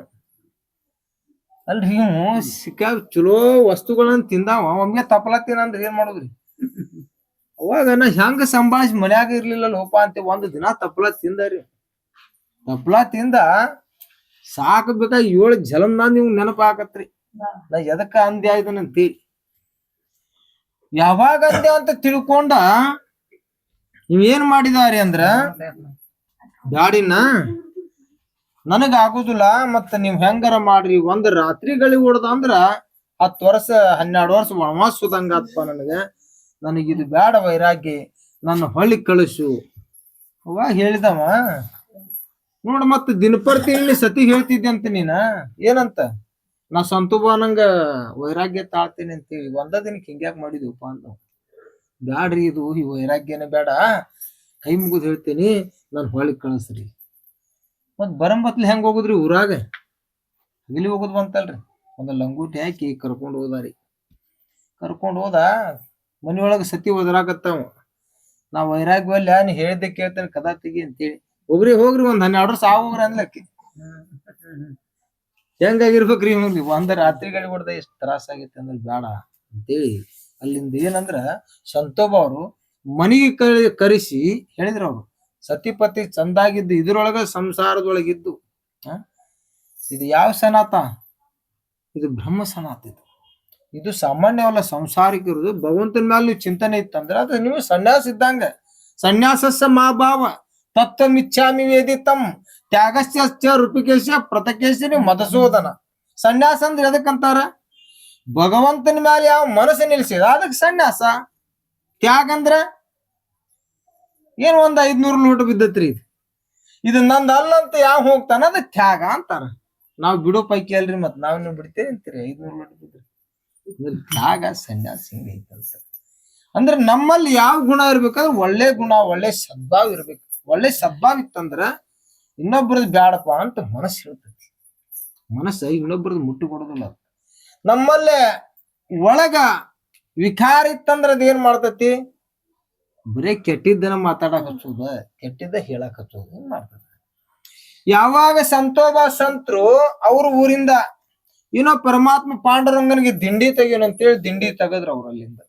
S1: ಅಲ್ರಿ ಇವು. ಸಿಕ್ಕ ಚಲೋ ವಸ್ತುಗಳನ್ನ ತಿಂದಾವ. ಒಮ್ಮೆ ತಪ್ಪಲ ತಿನ್ನಂದ್ರೆ ಏನ್ ಮಾಡುದ್ರಿ? ಅವಾಗ ನಾ ಹೆಂಗ ಸಂಭಾಳಿಸಿ ಮನ್ಯಾಗ ಇರ್ಲಿಲ್ಲ ಲೋಪ ಅಂತ ಒಂದು ದಿನ ತಪ್ಪಲ ತಿಂದಾರಿ. ತಪ್ಪಲ ತಿಂದ ಸಾಕ್ ಬೇಕಾ ಏಳು ಜಲಮ್ನ ನೀವು ನೆನಪಾಕತ್ರಿ. ನಾ ಎದಕ್ಕ ಅಂದ್ಯ ಇದನ್ನಂತಿ? ಯಾವಾಗ ಅಂದೆ ಅಂತ ತಿಳ್ಕೊಂಡ ನೀವೇನ್ ಏನ್ ಮಾಡಿದಾರಿ ಅಂದ್ರ ದಾಡಿನ ನನಗ ಆಗುದಿಲ್ಲ ಮತ್ತ ನೀವ್ ಹೆಂಗಾರ ಮಾಡ್ರಿ ಒಂದ್ ರಾತ್ರಿ ಗಳಿ ಹೊಡ್ದ ಅಂದ್ರ ಹತ್ತು ವರ್ಷ ಹನ್ನೆರಡು ವರ್ಷ ವನವಾಸ ಸುದಂಗಾತ್ಪ ನನಗ. ನನಗಿದು ಬ್ಯಾಡ ವೈರಾಗಿ ನನ್ನ ಹೊಳ್ಳಿ ಕಳಿಸು. ಅವಾಗ ಹೇಳಿದವ ನೋಡ ಮತ್ತ ದಿನಪರ್ತಿ ಇಲ್ಲಿ ಸತಿ ಹೇಳ್ತಿದ್ದೆ ಅಂತ ನೀನ? ಏನಂತ? ನಾ ಸಂತು ನಂಗ ವೈರಾಗ್ಯ ತಾಳ್ತೀನಿ ಅಂತೇಳಿ ಒಂದ ದಿನಕ್ಕೆ ಹಿಂಗ್ಯಾಕ್ ಮಾಡಿದ್ವಪ್ಪ ಅಂತ ಬ್ಯಾಡ್ರಿ ಇದು, ಈ ವೈರಾಗ್ಯನೇ ಬೇಡ. ಕೈ ಮುಗಿದು ಹೇಳ್ತೀನಿ, ನಾನು ಹೊಳಿ ಕಳಿಸ್ರಿ. ಮತ್ ಬರಂಬತ್ಲಿ ಹೆಂಗ್ ಹೋಗುದ್ರಿ ಊರಾಗ? ಇಲ್ಲಿ ಹೋಗುದ್ ಬಂತಲ್ರಿ. ಒಂದ್ ಲಂಗೂಟಿ ಹಾಕಿ ಕರ್ಕೊಂಡ್ ಹೋದಾರಿ. ಕರ್ಕೊಂಡು ಹೋದ, ಮನಿಯೊಳಗ ಸತಿ ಒದರಾಕತ್ತಾವ. ನಾ ವೈರಾಗ್ಯವಲ್ಲ ನೀ ಹೇಳ್ದೆ ಕೇಳ್ತೇನೆ, ಕದಾ ತೆಗಿ ಅಂತೇಳಿ. ಹೋಗ್ರಿ ಹೋಗ್ರಿ ಒಂದ್ ಹನ್ನೆರಡು ವರ್ಷ ಹೋಗ್ರಿ ಅನ್ಲಕ್ಕಿ ಹೆಂಗಾಗಿರ್ಬೇಕ್ರಿ ಇವ್ನಿಗೆ? ಒಂದ್ ರಾತ್ರಿಗಳಿಗೆ ಹೊಡೆದ ಎಷ್ಟ್ ತ್ರಾಸ ಆಗೈತೆ ಅಂದ್ರೆ ಬೇಡ ಅಂತೇಳಿ ಅಲ್ಲಿಂದ ಏನಂದ್ರ ಸಂತೋಬ ಅವರು ಮನೆಗೆ ಕರಿ, ಕರೆಸಿ ಹೇಳಿದ್ರು ಅವ್ರು. ಸತಿಪತಿ ಚಂದಾಗಿದ್ದು ಇದ್ರೊಳಗ ಸಂಸಾರದೊಳಗಿದ್ದು? ಇದು ಯಾವ ಸನಾತ? ಇದು ಬ್ರಹ್ಮ ಸನಾತ ಇದು. ಇದು ಸಾಮಾನ್ಯವಲ್ಲ ಸಂಸಾರಿಕರದು. ಭಗವಂತನ ಮೇಲೆ ನೀವು ಚಿಂತನೆ ಇತ್ತಂದ್ರೆ ಅದು ನೀವು ಸನ್ಯಾಸ ಇದ್ದಂಗ. ಸನ್ಯಾಸಸ್ಸ ಮಾಭಾವ ತತ್ವಮಿಚ್ಛಾಮಿ ವೇದಿತಂ ತ್ಯಾಗಸ್ಯ ರೂಪಿಕೇಶ ಪ್ರತಕೇಶನಿ ಮಧುಸೂದನ. ಸನ್ಯಾಸ ಅಂದ್ರೆ ಎದಕ್ಕಂತಾರ ಭಗವಂತನ ಮೇಲೆ ಯಾವ ಮನಸ್ಸು ನಿಲ್ಸಿದ? ಅದಕ್ಕೆ ಸನ್ಯಾಸ. ತ್ಯಾಗ ಅಂದ್ರ ಏನ್ ಒಂದ್ ಐದ್ನೂರು ನೋಟ್ ಬಿದ್ದತ್ರಿ ಇದು? ಇದು ನಂದ ಅಲ್ಲಂತ ಯಾವ ಹೋಗ್ತಾನ? ಅದ ತ್ಯಾಗ ಅಂತಾರ. ನಾವ್ ಬಿಡೋ ಪೈಕಿ ಅಲ್ರಿ ಮತ್ ನಾವ್ ಬಿಡ್ತೇವೆ ಅಂತೀರಿ. ಐದ್ನೂರು ನೋಟ್ ಬಿದ್ರಿ ತ್ಯಾಗ ಸನ್ಯಾಸ ಹಿಂಗೈತಂತ ಅಂದ್ರೆ ನಮ್ಮಲ್ಲಿ ಯಾವ ಗುಣ ಇರ್ಬೇಕಂದ್ರೆ ಒಳ್ಳೆ ಗುಣ, ಒಳ್ಳೆ ಸದ್ಭಾವ ಇರ್ಬೇಕು. ಒಳ್ಳೆ ಸದ್ಭಾವ ಇತ್ತಂದ್ರ ಇನ್ನೊಬ್ರದ್ ಬ್ಯಾಡಪ್ಪ ಅಂತ ಮನಸ್ಸು ಹೇಳ್ತೈತಿ. ಮನಸ್ಸ ಇನ್ನೊಬ್ರದ್ ಮುಟ್ಟಿ ಕೊಡೋದಿಲ್ಲ. ನಮ್ಮಲ್ಲೇ ಒಳಗ ವಿಕಾರ ಇತ್ತಂದ್ರ ಅದೇನ್ ಮಾಡ್ತತಿ? ಬರೇ ಕೆಟ್ಟಿದ್ದನ ಮಾತಾಡಕ್ ಹಚ್ಚೋದ ಕೆಟ್ಟಿದ್ದ ಹೇಳಕ್ ಹಚ್ಚೋದು ಏನ್ ಮಾಡ್ತದ ಯಾವಾಗ ಸಂತೋಬ ಸಂತರು ಅವ್ರ ಊರಿಂದ ಏನೋ ಪರಮಾತ್ಮ ಪಾಂಡುರಂಗನಿಗೆ ದಿಂಡಿ ತೆಗಿಯೋಣ ಅಂತೇಳಿ ದಿಂಡಿ ತೆಗದ್ರ ಅವ್ರ ಅಲ್ಲಿಂದ.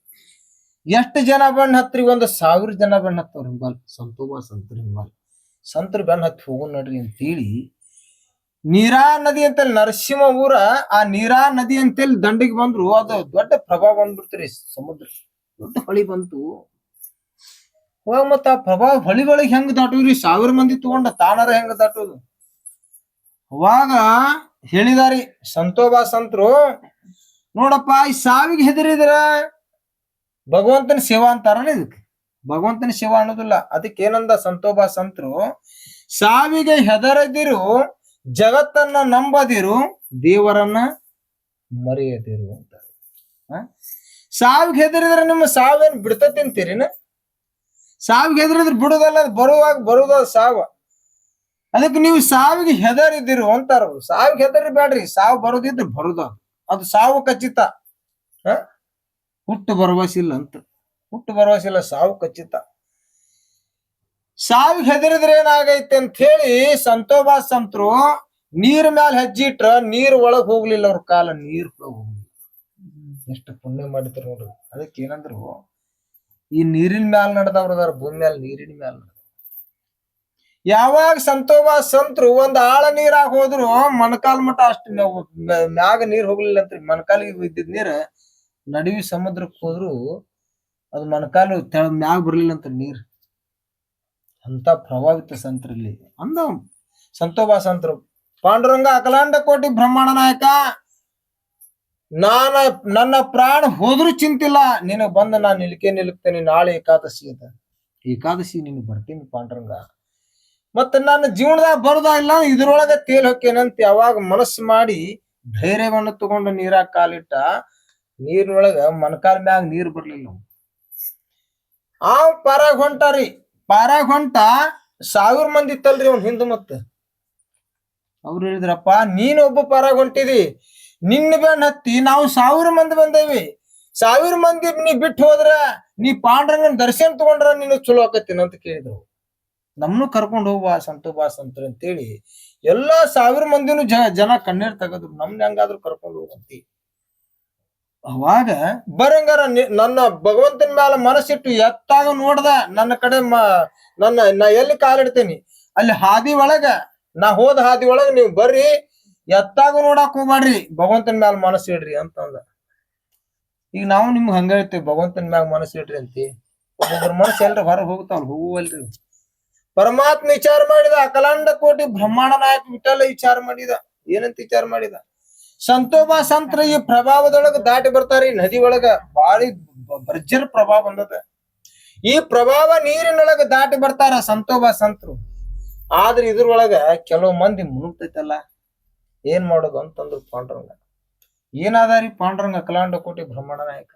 S1: ಎಷ್ಟು ಜನ ಬಣ್ಣ ಹತ್ರಿ? ಒಂದು ಸಾವಿರ ಜನ ಬಣ್ಣ ಹತ್ತವ್ರ ಹಿಂಬಾಲ್ ಸಂತೋಬ ಸಂತರ ಹಿಂಬಾಲ್ ಸಂತರ ಬೆನ್ನ ಹತ್ತಿ ಹೋಗು ನಡ್ರಿ ಅಂತೇಳಿ ನೀರಾ ನದಿ ಅಂತೇಳಿ ನರಸಿಂಹ ಊರ ಆ ನೀರಾ ನದಿ ಅಂತೇಳಿ ದಂಡಿಗೆ ಬಂದ್ರು. ಅದು ದೊಡ್ಡ ಪ್ರಭಾವ ಬಂದ್ಬಿಡ್ತೀರಿ ಸಮುದ್ರ. ದೊಡ್ಡ ಹೊಳಿ ಬಂತು. ಹೋಗ ಮತ್ತ ಆ ಪ್ರಭಾವ ಒಳಗೆ ಹೆಂಗ್ ದಾಟೋದ್ರಿ? ಸಾವಿರ ಮಂದಿ ತಗೊಂಡ ತಾನರ ಹೆಂಗ್ ದಾಟೋದು? ಅವಾಗ ಹೇಳಿದಾರಿ ಸಂತೋಬಾ ಸಂತರು ನೋಡಪ್ಪ ಈ ಸಾವಿಗೆ ಹೆದರಿದ್ರ? ಭಗವಂತನ ಸೇವಾ ಅಂತಾರಲ್ಲ ಇದಕ್ಕೆ? ಭಗವಂತನ ಶಿವ ಅನ್ನೋದಿಲ್ಲ. ಅದಕ್ಕೆ ಏನಂದ ಸಂತೋಭ ಸಂತರು? ಸಾವಿಗೆ ಹೆದರದಿರು, ಜಗತ್ತನ್ನ ನಂಬದಿರು, ದೇವರನ್ನ ಮರೆಯದಿರು ಅಂತ ಸಾವಿಗೆ ಹೆದರಿದ್ರೆ ನಿಮ್ಮ ಸಾವೇನ್ ಬಿಡ್ತ ಅಂತೀರಿನ ಸಾವಿಗೆ ಹೆದರಿದ್ರೆ ಬಿಡುದಲ್ಲ ಬರುವಾಗ ಬರುದ ಸಾವ. ಅದಕ್ಕೆ ನೀವು ಸಾವಿಗೆ ಹೆದರಿದಿರು ಅಂತಾರ. ಸಾವಿಗೆ ಹೆದರಿ ಬೇಡ್ರಿ ಸಾವು ಬರೋದಿದ್ರೆ ಬರುದ. ಅದು. ಸಾವು ಖಚಿತ. ಹ ಹುಟ್ಟು ಭರವಸಿಲ್ಲ ಅಂತ. ಹುಟ್ಟು ಭರವಸಿಲ್ಲ ಸಾವು ಖಚಿತ. ಸಾವು ಹೆದರಿದ್ರೆ ಏನಾಗೈತೆ ಅಂತ ಹೇಳಿ ಸಂತೋಬಾ ಸಂತರು ನೀರ್ ಮ್ಯಾಲ ಹೆಜ್ಜೆ ಇಟ್ರ ನೀರ್ ಒಳಗ್ ಹೋಗ್ಲಿಲ್ಲ ಅವ್ರ ಕಾಲ ನೀರ್ ಒಳಗ್ ಹೋಗ್ಲಿಲ್ಲ. ಎಷ್ಟು ಪುಣ್ಯ ಮಾಡಿದ್ರು ನೋಡ್ರಿ ಅದಕ್ಕೆ ಏನಂದ್ರು ಈ ನೀರಿನ ಮ್ಯಾಲ ನಡೆದವ್ರದಾರ ಭೂಮಿ ಮ್ಯಾಲ ನೀರಿನ ಮ್ಯಾಲ. ಯಾವಾಗ ಸಂತೋಬಾ ಸಂತರು ಒಂದ್ ಆಳ ನೀರಾಗ ಹೋದ್ರು ಮಣಕಾಲ್ ಮಠ ಅಷ್ಟು ಮ್ಯಾಗ ನೀರ್ ಹೋಗ್ಲಿಲ್ಲ ಅಂತ್ರಿ. ಮಣಕಾಲಿಗೆ ಬಿದ್ದಿದ್ ನೀರ್ ನಡುವಿ ಸಮುದ್ರಕ್ಕೆ ಹೋದ್ರು ಅದು ಮೊಣಕಾಲು ತೆಳ ಮ್ಯಾಗ ಬರ್ಲಿಲ್ಲ ಅಂತ ನೀರ್. ಅಂತ ಪ್ರಭಾವಿತ ಸಂತರಲ್ಲಿ ಅಂದ ಸಂತೋಬಾ ಸಂತರು. ಪಾಂಡುರಂಗ ಅಕಲಾಂಡ ಕೋಟಿ ಬ್ರಹ್ಮಾಂಡ ನಾಯಕ, ನಾನ ನನ್ನ ಪ್ರಾಣ ಹೋದ್ರೂ ಚಿಂತಿಲ್ಲ. ನಿನಗ್ ಬಂದ ನಾನು ನಿಲ್ಕೆ ನಿಲ್ಕ್ತೇನೆ ನಾಳೆ ಏಕಾದಶಿ ಅದ ಏಕಾದಶಿ ನೀನು ಬರ್ತೀನಿ ಪಾಂಡುರಂಗ. ಮತ್ತ ನನ್ನ ಜೀವನದಾಗ ಬರುದಾ ಇಲ್ಲ ಇದ್ರೊಳಗ ತೇಲ್ ಹೊಕ್ಕೇನಂತ ಯಾವಾಗ ಮನಸ್ಸು ಮಾಡಿ ಧೈರ್ಯವನ್ನು ತಗೊಂಡು ನೀರಾಗ ಕಾಲಿಟ್ಟ ನೀರಿನೊಳಗ ಮನಕಾಲ ಮ್ಯಾಗ ನೀರ್ ಬರ್ಲಿಲ್ಲ. ಆ ಪಾರಾಗ ಹೊಂಟಾರಿ ಪಾರಾಗ ಹೊಂಟ ಸಾವಿರ ಮಂದಿ ಇತ್ತಲ್ರಿ ಅವ್ನ ಹಿಂದ ಮತ್ತ. ಅವ್ರು ಹೇಳಿದ್ರಪ್ಪ, ನೀನ್ ಒಬ್ಬ ಪಾರಾಗ ಹೊಂಟಿದಿ. ನಿನ್ನ ಬೆಣ್ಣ ಹತ್ತಿ ನಾವು ಸಾವಿರ ಮಂದಿ ಬಂದೇವಿ. ಸಾವಿರ ಮಂದಿ ನೀ ಬಿಟ್ಟು ಹೋದ್ರ, ನೀ ಪಾಂಡ್ರಂಗನ್ ದರ್ಶನ ತಗೊಂಡ್ರ ನೀನು ಚಲೋ ಆಕತ್ತಿನ ಅಂತ ಕೇಳಿದ್ರು ನಮ್ನು ಕರ್ಕೊಂಡು ಹೋಗುವ ಸಂತು, ಬಾ ಸಂತರು ಅಂತೇಳಿ ಎಲ್ಲಾ ಸಾವಿರ ಮಂದಿನೂ ಜನ ಕಣ್ಣೀರ್ ತಗದ್ರು. ನಮ್ನ ಹೆಂಗಾದ್ರು ಕರ್ಕೊಂಡು ಹೋಗಂತಿ ಅವಾಗ ಬರಂಗಾರ ನನ್ನ ಭಗವಂತನ ಮೇಲೆ ಮನಸ್ಸಿಟ್ಟು ಎತ್ತಾಗ ನೋಡ್ದ, ನನ್ನ ಕಡೆ ಮ ನನ್ನ, ನಾ ಎಲ್ಲಿ ಕಾಲಿಡ್ತೀನಿ? ಅಲ್ಲಿ ಹಾದಿ ಒಳಗ, ನಾ ಹೋದ ಹಾದಿ ಒಳಗ ನೀವು ಬರ್ರಿ, ಎತ್ತಾಗ ನೋಡಾಕ್ ಹೋಗ್ಬೇಡ್ರಿ ಭಗವಂತನ ಮ್ಯಾಲ ಮನಸ್ಸು ಇಡ್ರಿ ಅಂತಂದ. ಈಗ ನಾವು ನಿಮ್ಗೆ ಹಂಗ ಹೇಳ್ತೇವೆ, ಭಗವಂತನ ಮ್ಯಾಗ ಮನಸ್ಸು ಇಡ್ರಿ ಅಂತಿ. ಒಬ್ಬೊಬ್ಬರ ಮನಸ್ಸು ಎಲ್ರ ಹೊರಗೆ ಹೋಗ್ತಾವಲ್ಲ ಹೋಗುವಲ್ರಿ ಪರಮಾತ್ಮ ವಿಚಾರ ಮಾಡಿದ ಅಖಲಾಂಡ ಕೋಟಿ ಬ್ರಹ್ಮಾಂಡ ನಾಯಕ ವಿಠಲ ವಿಚಾರ ಮಾಡಿದ, ಏನಂತ ವಿಚಾರ ಮಾಡಿದ? ಸಂತೋಬ ಸಂತ್ರ ಈ ಪ್ರಭಾವದೊಳಗ ದಾಟಿ ಬರ್ತಾರ. ಈ ನದಿ ಒಳಗ ಬಾಳಿ ಭರ್ಜರ್ ಪ್ರಭಾವ ಬಂದದ. ಈ ಪ್ರಭಾವ ನೀರಿನೊಳಗ ದಾಟಿ ಬರ್ತಾರ ಸಂತೋಭಾ ಸಂತರು. ಆದ್ರೆ ಇದ್ರೊಳಗ ಕೆಲವು ಮಂದಿ ಮುಳುಗ್ತೈತಲ್ಲ ಏನ್ ಮಾಡೋದು ಅಂತಂದ್ರು ಪಾಂಡುರಂಗ. ಏನಾದಾರಿ ಪಾಂಡುರಂಗ ಕಲಾಂಡ ಕೋಟಿ ಬ್ರಹ್ಮಣ ನಾಯಕ.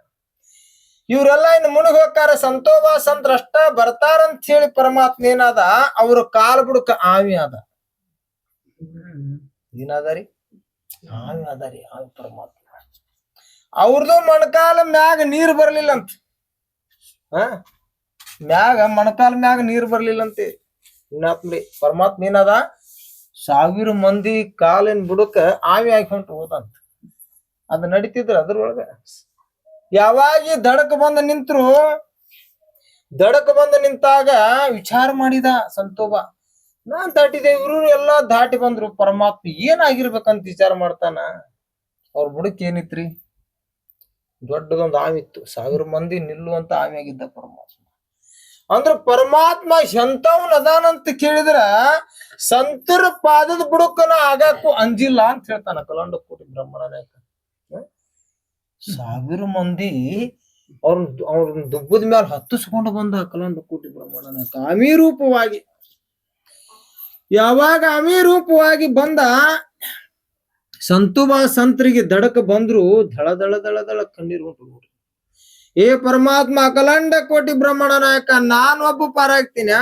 S1: ಇವರೆಲ್ಲ ಇನ್ನು ಮುಳುಗ್ ಹೋಗ್ತಾರ. ಸಂತೋಬಾ ಅಷ್ಟ ಬರ್ತಾರಂತ ಹೇಳಿ ಪರಮಾತ್ಮ ಏನಾದ? ಅವ್ರ ಕಾಲ್ ಬುಡಕ ಆವಿ ಅದ ಏನಾದಾರಿ? ಆವಿ ಅದಾರಿ ಆವಿ ಪರಮಾತ್ಮ. ಅವ್ರದ್ದು ಮಣಕಾಲ ಮ್ಯಾಗ ನೀರ್ ಬರ್ಲಿಲ್ಲ ಅಂತ ಮ್ಯಾಗ, ಮಣಕಾಲ ಮ್ಯಾಗ ನೀರ್ ಬರ್ಲಿಲ್ಲಂತೆ. ಇನ್ನಾತ್ಮರಿ ಪರಮಾತ್ಮ ಏನದ? ಸಾವಿರ ಮಂದಿ ಕಾಲಿನ ಬುಡಕ ಆವಿ ಆಗಿ ಹೊಂಟು ಹೋದಂತ. ಅದ್ ನಡೀತಿದ್ರ ಅದ್ರೊಳಗ? ಯಾವಾಗ ದಡಕ ಬಂದ ನಿಂತ್ರು, ದಡಕ್ ಬಂದ ನಿಂತಾಗ ವಿಚಾರ ಮಾಡಿದ ಸಂತೋಬ. ನಾನ್ ದಾಟಿದೆ ಇವ್ರು ಎಲ್ಲಾ ದಾಟಿ ಬಂದ್ರು, ಪರಮಾತ್ಮ ಏನಾಗಿರ್ಬೇಕಂತ ವಿಚಾರ ಮಾಡ್ತಾನ? ಅವ್ರ ಬುಡಕ್ ಏನಿತ್ರಿ? ದೊಡ್ಡದೊಂದು ಆವಿತ್ತು, ಸಾವಿರ ಮಂದಿ ನಿಲ್ಲುವಂತ ಆವಿ ಆಗಿದ್ದ ಪರಮಾತ್ಮ. ಅಂದ್ರ ಪರಮಾತ್ಮ ಎಂತವನ್ ಅದಾನಂತ ಕೇಳಿದ್ರ, ಸಂತರ ಪಾದದ ಬುಡಕನ ಆಗಾಕು ಅಂಜಿಲ್ಲ ಅಂತ ಹೇಳ್ತಾನ ಕಲಾಂಡ ಕೋಟಿ ಬ್ರಹ್ಮಣ ನಾಯಕ. ಸಾವಿರ ಮಂದಿ ಅವ್ರ ಅವ್ರ ದುಬ್ಬದ ಮೇಲೆ ಹತ್ತಿಸ್ಕೊಂಡು ಬಂದ ಕಲಾಂಡ ಕೋಟಿ ಬ್ರಹ್ಮಣ ನಾಯಕ. ಅಮೀರೂಪವಾಗಿ. ಯಾವಾಗ ಅವಿರೂಪವಾಗಿ ಬಂದ ಸಂತುಬಾ ಸಂತರಿಗೆ ದಡಕ ಬಂದ್ರು ದಳ ದಳ ದಳ ದಳ ಕಣ್ಣೀರು ನೋಡ್ರಿ. ಏ ಪರಮಾತ್ಮ ಅಕಲಂಡ ಕೋಟಿ ಬ್ರಹ್ಮಣ ನಾಯಕ, ನಾನು ಒಬ್ಬ ಪಾರಾಗ್ತೀನಿ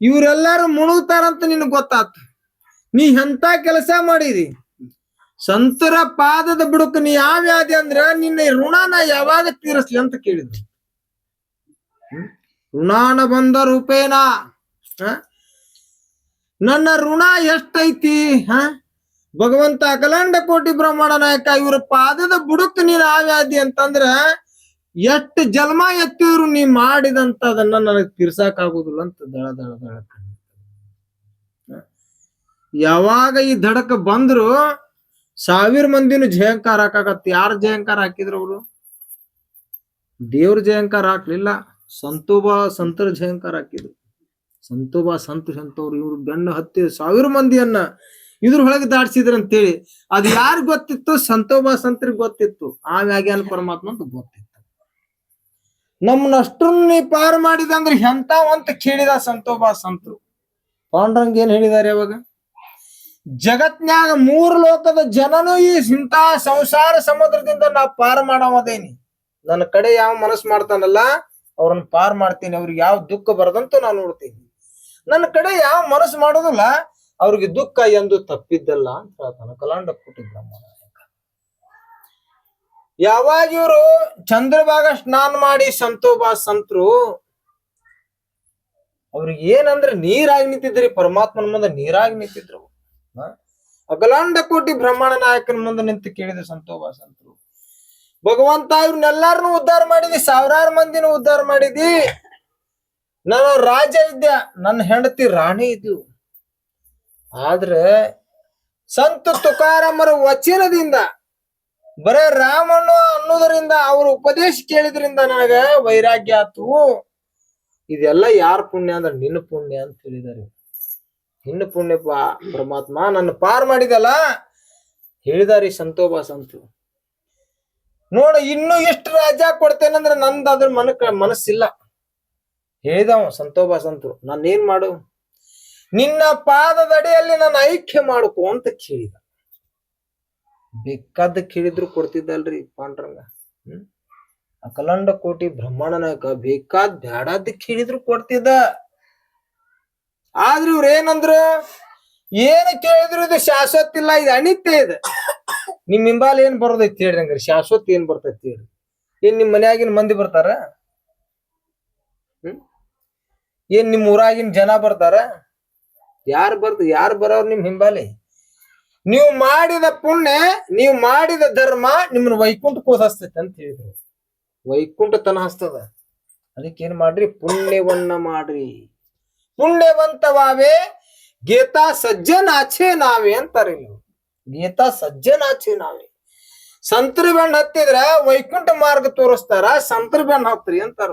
S1: ಇವ್ರೆಲ್ಲಾರು ಮುಳುಗ್ತಾರಂತ ನಿನ್ ಗೊತ್ತಾತು. ನೀ ಎಂತ ಕೆಲಸ ಮಾಡಿದಿ? ಸಂತರ ಪಾದದ ಬುಡಕ್ ನೀ ಯಾವ ವ್ಯಾಧಿ ಅಂದ್ರ ನಿನ್ನ ಋಣನ ಯಾವಾಗ ತೀರಿಸ್ಲಿ ಅಂತ ಕೇಳಿದ್ರು ಋಣಾನ ಬಂದ ರೂಪೇನಾ? ನನ್ನ ಋಣ ಎಷ್ಟೈತಿ, ಹ? ಭಗವಂತ ಅಖಲಾಂಡ ಕೋಟಿ ಬ್ರಹ್ಮಾಂಡ ನಾಯಕ ಇವ್ರ ಪಾದದ ಬುಡಕ್ ನೀನ್ ಆವ್ಯಾದಿ ಅಂತಂದ್ರ ಎಷ್ಟು ಜನ್ಮ ಎತ್ತಿದ್ರು ನೀ ಮಾಡಿದಂತ ಅದನ್ನ ನನಗ್ ತೀರ್ಸಾಕ ಆಗುದಿಲ್ಲ ಅಂತ ದಳ ದಳ ದಳ. ಯಾವಾಗ ಈ ದಡಕ ಬಂದ್ರು ಸಾವಿರ ಮಂದಿನ ಜಯಂಕಾರ ಹಾಕಾಕತ್ ಯಾರ ಜಯಂಕಾರ ಹಾಕಿದ್ರು ಅವರು? ದೇವ್ರ ಜಯಂಕಾರ ಹಾಕ್ಲಿಲ್ಲ, ಸಂತೋಬ ಸಂತರ ಜಯಂಕಾರ ಹಾಕಿದ್ರು. ಸಂತೋಬ, ಸಂತ ಸಂತವ್ರು ಇವ್ರು ಬೆನ್ನು ಹತ್ತಿ ಸಾವಿರ ಮಂದಿಯನ್ನ ಇದ್ರ ಒಳಗೆ ಅಂತೇಳಿ. ಅದ್ ಯಾರು ಗೊತ್ತಿತ್ತು ಸಂತೋಬ ಸಂತರಿಗೆ ಗೊತ್ತಿತ್ತು. ಆ ವ್ಯಾಗ್ಯಾನ ಪರಮಾತ್ಮ ಅಂತ ಗೊತ್ತಿತ್ತು. ನಮ್ಮನ್ನಷ್ಟು ನೀ ಪಾರು ಮಾಡಿದ ಅಂದ್ರೆ ಎಂತಾವ್ ಅಂತ ಕೇಳಿದ ಸಂತೋಬ, ಸಂತರು. ಪಾಂಡ್ರಂಗ್ ಏನ್ ಹೇಳಿದಾರೆ ಅವಾಗ? ಜಗತ್ನ್ಯಾಗ ಮೂರ್ ಲೋಕದ ಜನನು ಈ ಇಂಥ ಸಂಸಾರ ಸಮುದ್ರದಿಂದ ನಾ ಪಾರ್ ಮಾಡವದೇನಿ. ನನ್ನ ಕಡೆ ಯಾವ ಮನಸ್ಸು ಮಾಡ್ತಾನಲ್ಲ, ಅವ್ರನ್ನ ಪಾರ್ ಮಾಡ್ತೀನಿ, ಅವ್ರಿಗೆ ಯಾವ ದುಃಖ ಬರದಂತೂ ನಾನು ನೋಡ್ತೀನಿ. ನನ್ನ ಕಡೆ ಯಾವ ಮನಸ್ಸು ಮಾಡೋದಿಲ್ಲ. ಅವ್ರಿಗೆ ದುಃಖ ಎಂದು ತಪ್ಪಿದ್ದಲ್ಲ ಅಂತ ಹೇಳ್ತಾನ ಕಲಾಂಡ ಯಾವಾಗ ಇವರು ಚಂದ್ರಭಾಗ ಸ್ನಾನ ಮಾಡಿ ಸಂತೋಬಾ ಸಂತರು, ಅವ್ರಿಗೆ ಏನಂದ್ರೆ ನೀರಾಗಿ ನಿಂತಿದ್ರಿ ಪರಮಾತ್ಮನ ಮುಂದೆ ನೀರಾಗಿ ನಿಂತಿದ್ರು. ಅಗಲಾಂಡ ಕೋಟಿ ಬ್ರಹ್ಮಾಂಡ ನಾಯಕನ ಮುಂದೆ ನಿಂತು ಕೇಳಿದ ಸಂತೋಬಾ ಸಂತರು. ಭಗವಂತ ಇವ್ರನ್ನೆಲ್ಲಾರನು ಉದ್ಧಾರ ಮಾಡಿದಿ, ಸಾವಿರಾರು ಮಂದಿನ ಉದ್ಧಾರ ಮಾಡಿದಿ. ನಾನು ರಾಜ ಇದ್ದೆ, ನನ್ನ ಹೆಂಡತಿ ರಾಣಿ ಇದ್ಲು ಆದ್ರೆ ಸಂತ ತುಕಾರಾಮರ ವಚನದಿಂದ, ಬರೇ ರಾಮನು ಅನ್ನೋದರಿಂದ ಅವರು ಉಪದೇಶ ಕೇಳಿದ್ರಿಂದ ನನಗ ವೈರಾಗ್ಯ ಆತು. ಇದೆಲ್ಲ ಯಾರ ಪುಣ್ಯ ಅಂದ್ರೆ ನಿನ್ನ ಪುಣ್ಯ ಅಂತ ಹೇಳಿದಾರೆ ನಿನ್ನ ಪುಣ್ಯ ಪಾ, ಪರಮಾತ್ಮ ನನ್ನ ಪಾರ್ ಮಾಡಿದಲ್ಲ? ಹೇಳಿದಾರಿ ಸಂತೋಬ ಸಂತು. ನೋಡ, ಇನ್ನು ಎಷ್ಟು ರಾಜ ಅಂದ್ರೆ ನಂದು ಅದ್ರ ಮನಕ ಮನಸ್ಸಿಲ್ಲ. ಹೇಳಿದವ ಸಂತೋಬ ಸಂತರು ನಾನು ಏನ್ ಮಾಡು? ನಿನ್ನ ಪಾದದಡಿಯಲ್ಲಿ ನನ್ನ ಐಕ್ಯ ಮಾಡ್ಕೊ ಅಂತ ಕೇಳಿದ. ಬೇಕಾದ ಕೇಳಿದ್ರು ಕೊಡ್ತಿದ್ದಲ್ರಿ ಪಾಂಡ್ರಂಗ. ಹ್ಮ್? ಅಕಲಂಡ ಕೋಟಿ ಬ್ರಹ್ಮಣನಕ ಬೇಕಾದ್ ಬ್ಯಾಡಾದ ಕೇಳಿದ್ರು ಕೊಡ್ತಿದ್ದ. ಆದ್ರೆ ಇವ್ರ ಏನಂದ್ರು, ಏನು ಕೇಳಿದ್ರು ಇದು ಶಾಶ್ವತ ಇಲ್ಲ ಇದು ಅನಿತ್ಯ ಇದೆ. ನಿಮ್ ಹಿಂಬಾಲ ಏನ್ ಬರೋದೈತಿ ಹೇಳ್ರಿ ಹಂಗ್ರಿ? ಶಾಶ್ವತ ಏನ್ ಬರ್ತೈತಿ ಹೇಳ್ರಿ? ಏನ್ ನಿಮ್ ಮನ್ಯಾಗಿನ ಮಂದಿ ಬರ್ತಾರ? ಏನ್ ನಿಮ್ ಊರಾಗಿನ ಜನ ಬರ್ತಾರ? ಯಾರು ಬರ್ತ, ಯಾರ್ ಬರೋರ್ ನಿಮ್ ಹಿಂಬಾಲಿ? ನೀವು ಮಾಡಿದ ಪುಣ್ಯ, ನೀವು ಮಾಡಿದ ಧರ್ಮ ನಿಮ್ಮನ್ನ ವೈಕುಂಠಕ್ಕೆ ಹಸ್ತೈತೆ ಅಂತ ಹೇಳಿದ್ರು. ವೈಕುಂಠತನ ಹಸ್ತದ. ಅದಕ್ಕೆ ಏನ್ ಮಾಡ್ರಿ? ಪುಣ್ಯವನ್ನ ಮಾಡ್ರಿ. ಪುಣ್ಯವಂತವಾವೆ, ಗೀತಾ ಸಜ್ಜನಾಚೆ ನಾವೇ ಅಂತಾರೆ ನೀವು ಗೀತಾ ಸಜ್ಜನಾಚೆ ನಾವೇ. ಸಂತ್ರಿ ಬೆಣ್ಣ ಹತ್ತಿದ್ರ ವೈಕುಂಠ ಮಾರ್ಗ ತೋರಿಸ್ತಾರ, ಸಂತ್ರಿ ಬೆಣ್ಣ ಹತ್ರಿ ಅಂತಾರ.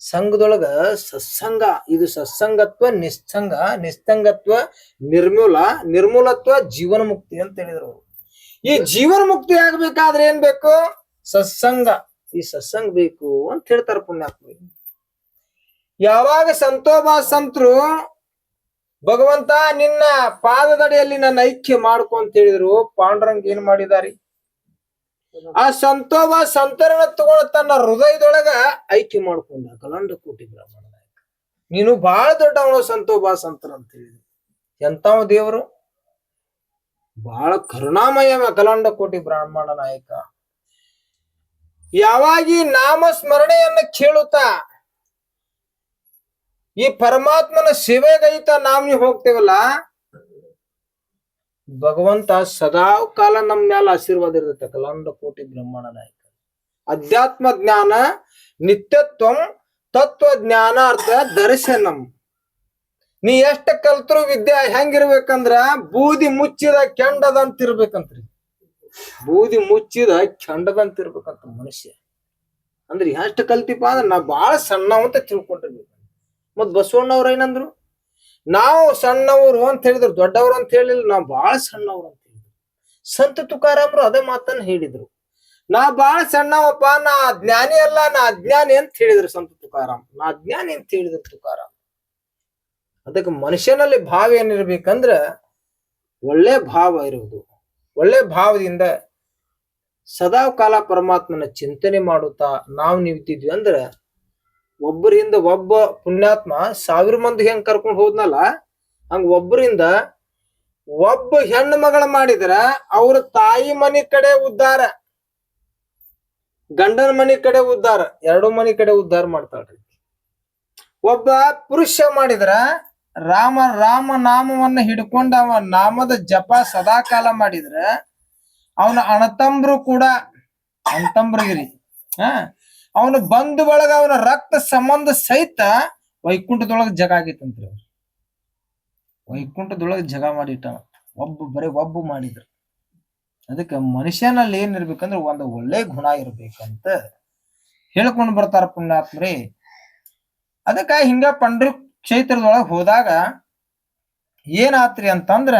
S1: ಸಂಘದೊಳಗ ಸತ್ಸಂಗ. ಇದು ಸತ್ಸಂಗತ್ವ, ನಿಸ್ಸಂಗ ನಿಸ್ಸಂಗತ್ವ ನಿರ್ಮೂಲ, ನಿರ್ಮೂಲತ್ವ, ಜೀವನ ಮುಕ್ತಿ ಅಂತ ಹೇಳಿದ್ರು. ಈ ಜೀವನ ಮುಕ್ತಿ ಆಗ್ಬೇಕಾದ್ರೆ ಏನ್ ಬೇಕು? ಸತ್ಸಂಗ. ಈ ಸತ್ಸಂಗ ಬೇಕು ಅಂತ ಹೇಳ್ತಾರ ಪುಣ್ಯಾತ್ಮ ಯಾವಾಗ ಸಂತೋಬಾ ಸಂತರು ಭಗವಂತ ನಿನ್ನ ಪಾದದಡಿಯಲ್ಲಿ ನನ್ನ ಐಕ್ಯ ಮಾಡ್ಕೊ ಅಂತ ಹೇಳಿದ್ರು. ಪಾಂಡುರಂಗ್ ಏನ್ ಮಾಡಿದಾರಿ? ಆ ಸಂತೋಬ ಸಂತರಣ ತಗೊಂಡು ತನ್ನ ಹೃದಯದೊಳಗ ಐಕ್ಯ ಮಾಡ್ಕೊಂಡ ಕಲಂಡ ಕೋಟಿ ಬ್ರಾಹ್ಮಣ ನೀನು ಬಹಳ ದೊಡ್ಡವನು ಸಂತೋಬಾ ಸಂತರ ಅಂತ ಹೇಳಿದ್ರು ಎಂತಾವ ದೇವರು? ಬಹಳ ಕರುಣಾಮಯ ಕಲಂಡ ಕೋಟಿ ಬ್ರಾಹ್ಮಣ ನಾಯಕ ಯಾವಾಗಿ ನಾಮ ಸ್ಮರಣೆಯನ್ನ ಕೇಳುತ್ತಾ ಈ ಪರಮಾತ್ಮನ ಸೇವೆಗೈತ ನಾವ್ ನೀವು ಹೋಗ್ತೇವಲ್ಲ ಭಗವಂತ ಸದಾ ಕಾಲ ನಮ್ಮ ಮ್ಯಾಲ ಆಶೀರ್ವಾದ ಇರುತ್ತೆ ಕಲಾಂಡ ಕೋಟಿ ಬ್ರಹ್ಮಾಂಡ ನಾಯಕ. ಅಧ್ಯಾತ್ಮ ಜ್ಞಾನ, ನಿತ್ಯತ್ವ ತತ್ವ ಜ್ಞಾನಾರ್ಥ ದರ್ಶನಂ ನೀ ಎಷ್ಟ ಕಲ್ತರು ವಿದ್ಯೆ ಹೆಂಗಿರ್ಬೇಕಂದ್ರ ಬೂದಿ ಮುಚ್ಚಿದ ಕೆಂಡದಂತ ಇರ್ಬೇಕಂತ್ರಿ. ಬೂದಿ ಮುಚ್ಚಿದ ಕೆಂಡದಂತ ಇರ್ಬೇಕಂತ ಮನುಷ್ಯ. ಅಂದ್ರೆ ಎಷ್ಟು ಕಲ್ತಿಪ್ಪ ಅಂದ್ರೆ ನಾ ಬಾಳ ಸಣ್ಣ ಅಂತ ತಿಳ್ಕೊಂಡಿರ್ಬೇಕು. ಮತ್ ಬಸವಣ್ಣವ್ರ ಏನಂದ್ರು? ನಾವು ಸಣ್ಣವರು ಅಂತ ಹೇಳಿದ್ರು, ದೊಡ್ಡವರು ಅಂತ ಹೇಳಿಲ್ಲ, ನಾವು ಬಹಳ ಸಣ್ಣವ್ರು ಅಂತ ಹೇಳಿದ್ರು. ಸಂತ ತುಕಾರಾಮ್ರು ಅದೇ ಮಾತನ್ನ ಹೇಳಿದ್ರು. ನಾ ಬಹಳ ಸಣ್ಣವಪ್ಪ, ನಾ ಜ್ಞಾನಿ ಅಲ್ಲ, ನಾ ಅಜ್ಞಾನಿ ಅಂತ ಹೇಳಿದ್ರು ಸಂತ ತುಕಾರಾಮ್. ನಾ ಅಜ್ಞಾನಿ ಅಂತ ಹೇಳಿದ್ರು ತುಕಾರಾಮ್. ಅದಕ್ಕೆ ಮನುಷ್ಯನಲ್ಲಿ ಭಾವ ಏನಿರ್ಬೇಕಂದ್ರ ಒಳ್ಳೆ ಭಾವ ಇರುವುದು. ಒಳ್ಳೆ ಭಾವದಿಂದ ಸದಾ ಕಾಲ ಪರಮಾತ್ಮನ ಚಿಂತನೆ ಮಾಡುತ್ತಾ ನಾವು ನಿಂತಿದ್ವಿ ಅಂದ್ರ ಒಬ್ಬರಿಂದ ಒಬ್ಬ ಪುಣ್ಯಾತ್ಮ ಸಾವಿರ ಮಂದಿ ಹೆಂಗ್ ಕರ್ಕೊಂಡು ಹೋದ್ನಲ್ಲ, ಹಂಗ ಒಬ್ಬರಿಂದ ಒಬ್ಬ ಹೆಣ್ಣು ಮಗಳ ಮಾಡಿದ್ರ ಅವ್ರ ತಾಯಿ ಮನಿ ಕಡೆ ಉದ್ಧಾರ ಗಂಡನ ಮನಿ ಕಡೆ ಉದ್ಧಾರ ಎರಡು ಮನಿ ಕಡೆ ಉದ್ಧಾರ ಮಾಡ್ತಾಳ್ರಿ. ಒಬ್ಬ ಪುರುಷ ಮಾಡಿದ್ರ ರಾಮ ರಾಮ ನಾಮವನ್ನ ಹಿಡ್ಕೊಂಡ ಅವ ನಾಮದ ಜಪ ಸದಾಕಾಲ ಮಾಡಿದ್ರ, ಅವನ ಅಣತಂಬ್ರು ಕೂಡ, ಅಣತಂಬ್ರಿಗಿರಿ, ಹಾ. ಅವನ ಬಂಧು ಬಳಗ ಅವನ ರಕ್ತ ಸಂಬಂಧ ಸಹಿತ ವೈಕುಂಠದೊಳಗ ಜಗ ಆಗೈತಂತ್ರಿ ಅವ್ರು. ವೈಕುಂಠದೊಳಗ ಜಗ ಮಾಡಿಟ್ಟ ಒಬ್ಬ ಬರೀ ಒಬ್ಬ ಮಾಡಿದ್ರು. ಅದಕ್ಕೆ ಮನುಷ್ಯನಲ್ಲಿ ಏನಿರ್ಬೇಕಂದ್ರೆ ಒಂದು ಒಳ್ಳೆ ಗುಣ ಇರ್ಬೇಕಂತ ಹೇಳ್ಕೊಂಡು ಬರ್ತಾರ ಪುಣ್ಯಾತ್ಮರಿ. ಅದಕ್ಕ ಹಿಂಗ ಪಂಡ್ರಿ ಕ್ಷೇತ್ರದೊಳಗ ಹೋದಾಗ ಏನಾತ್ರಿ ಅಂತಂದ್ರ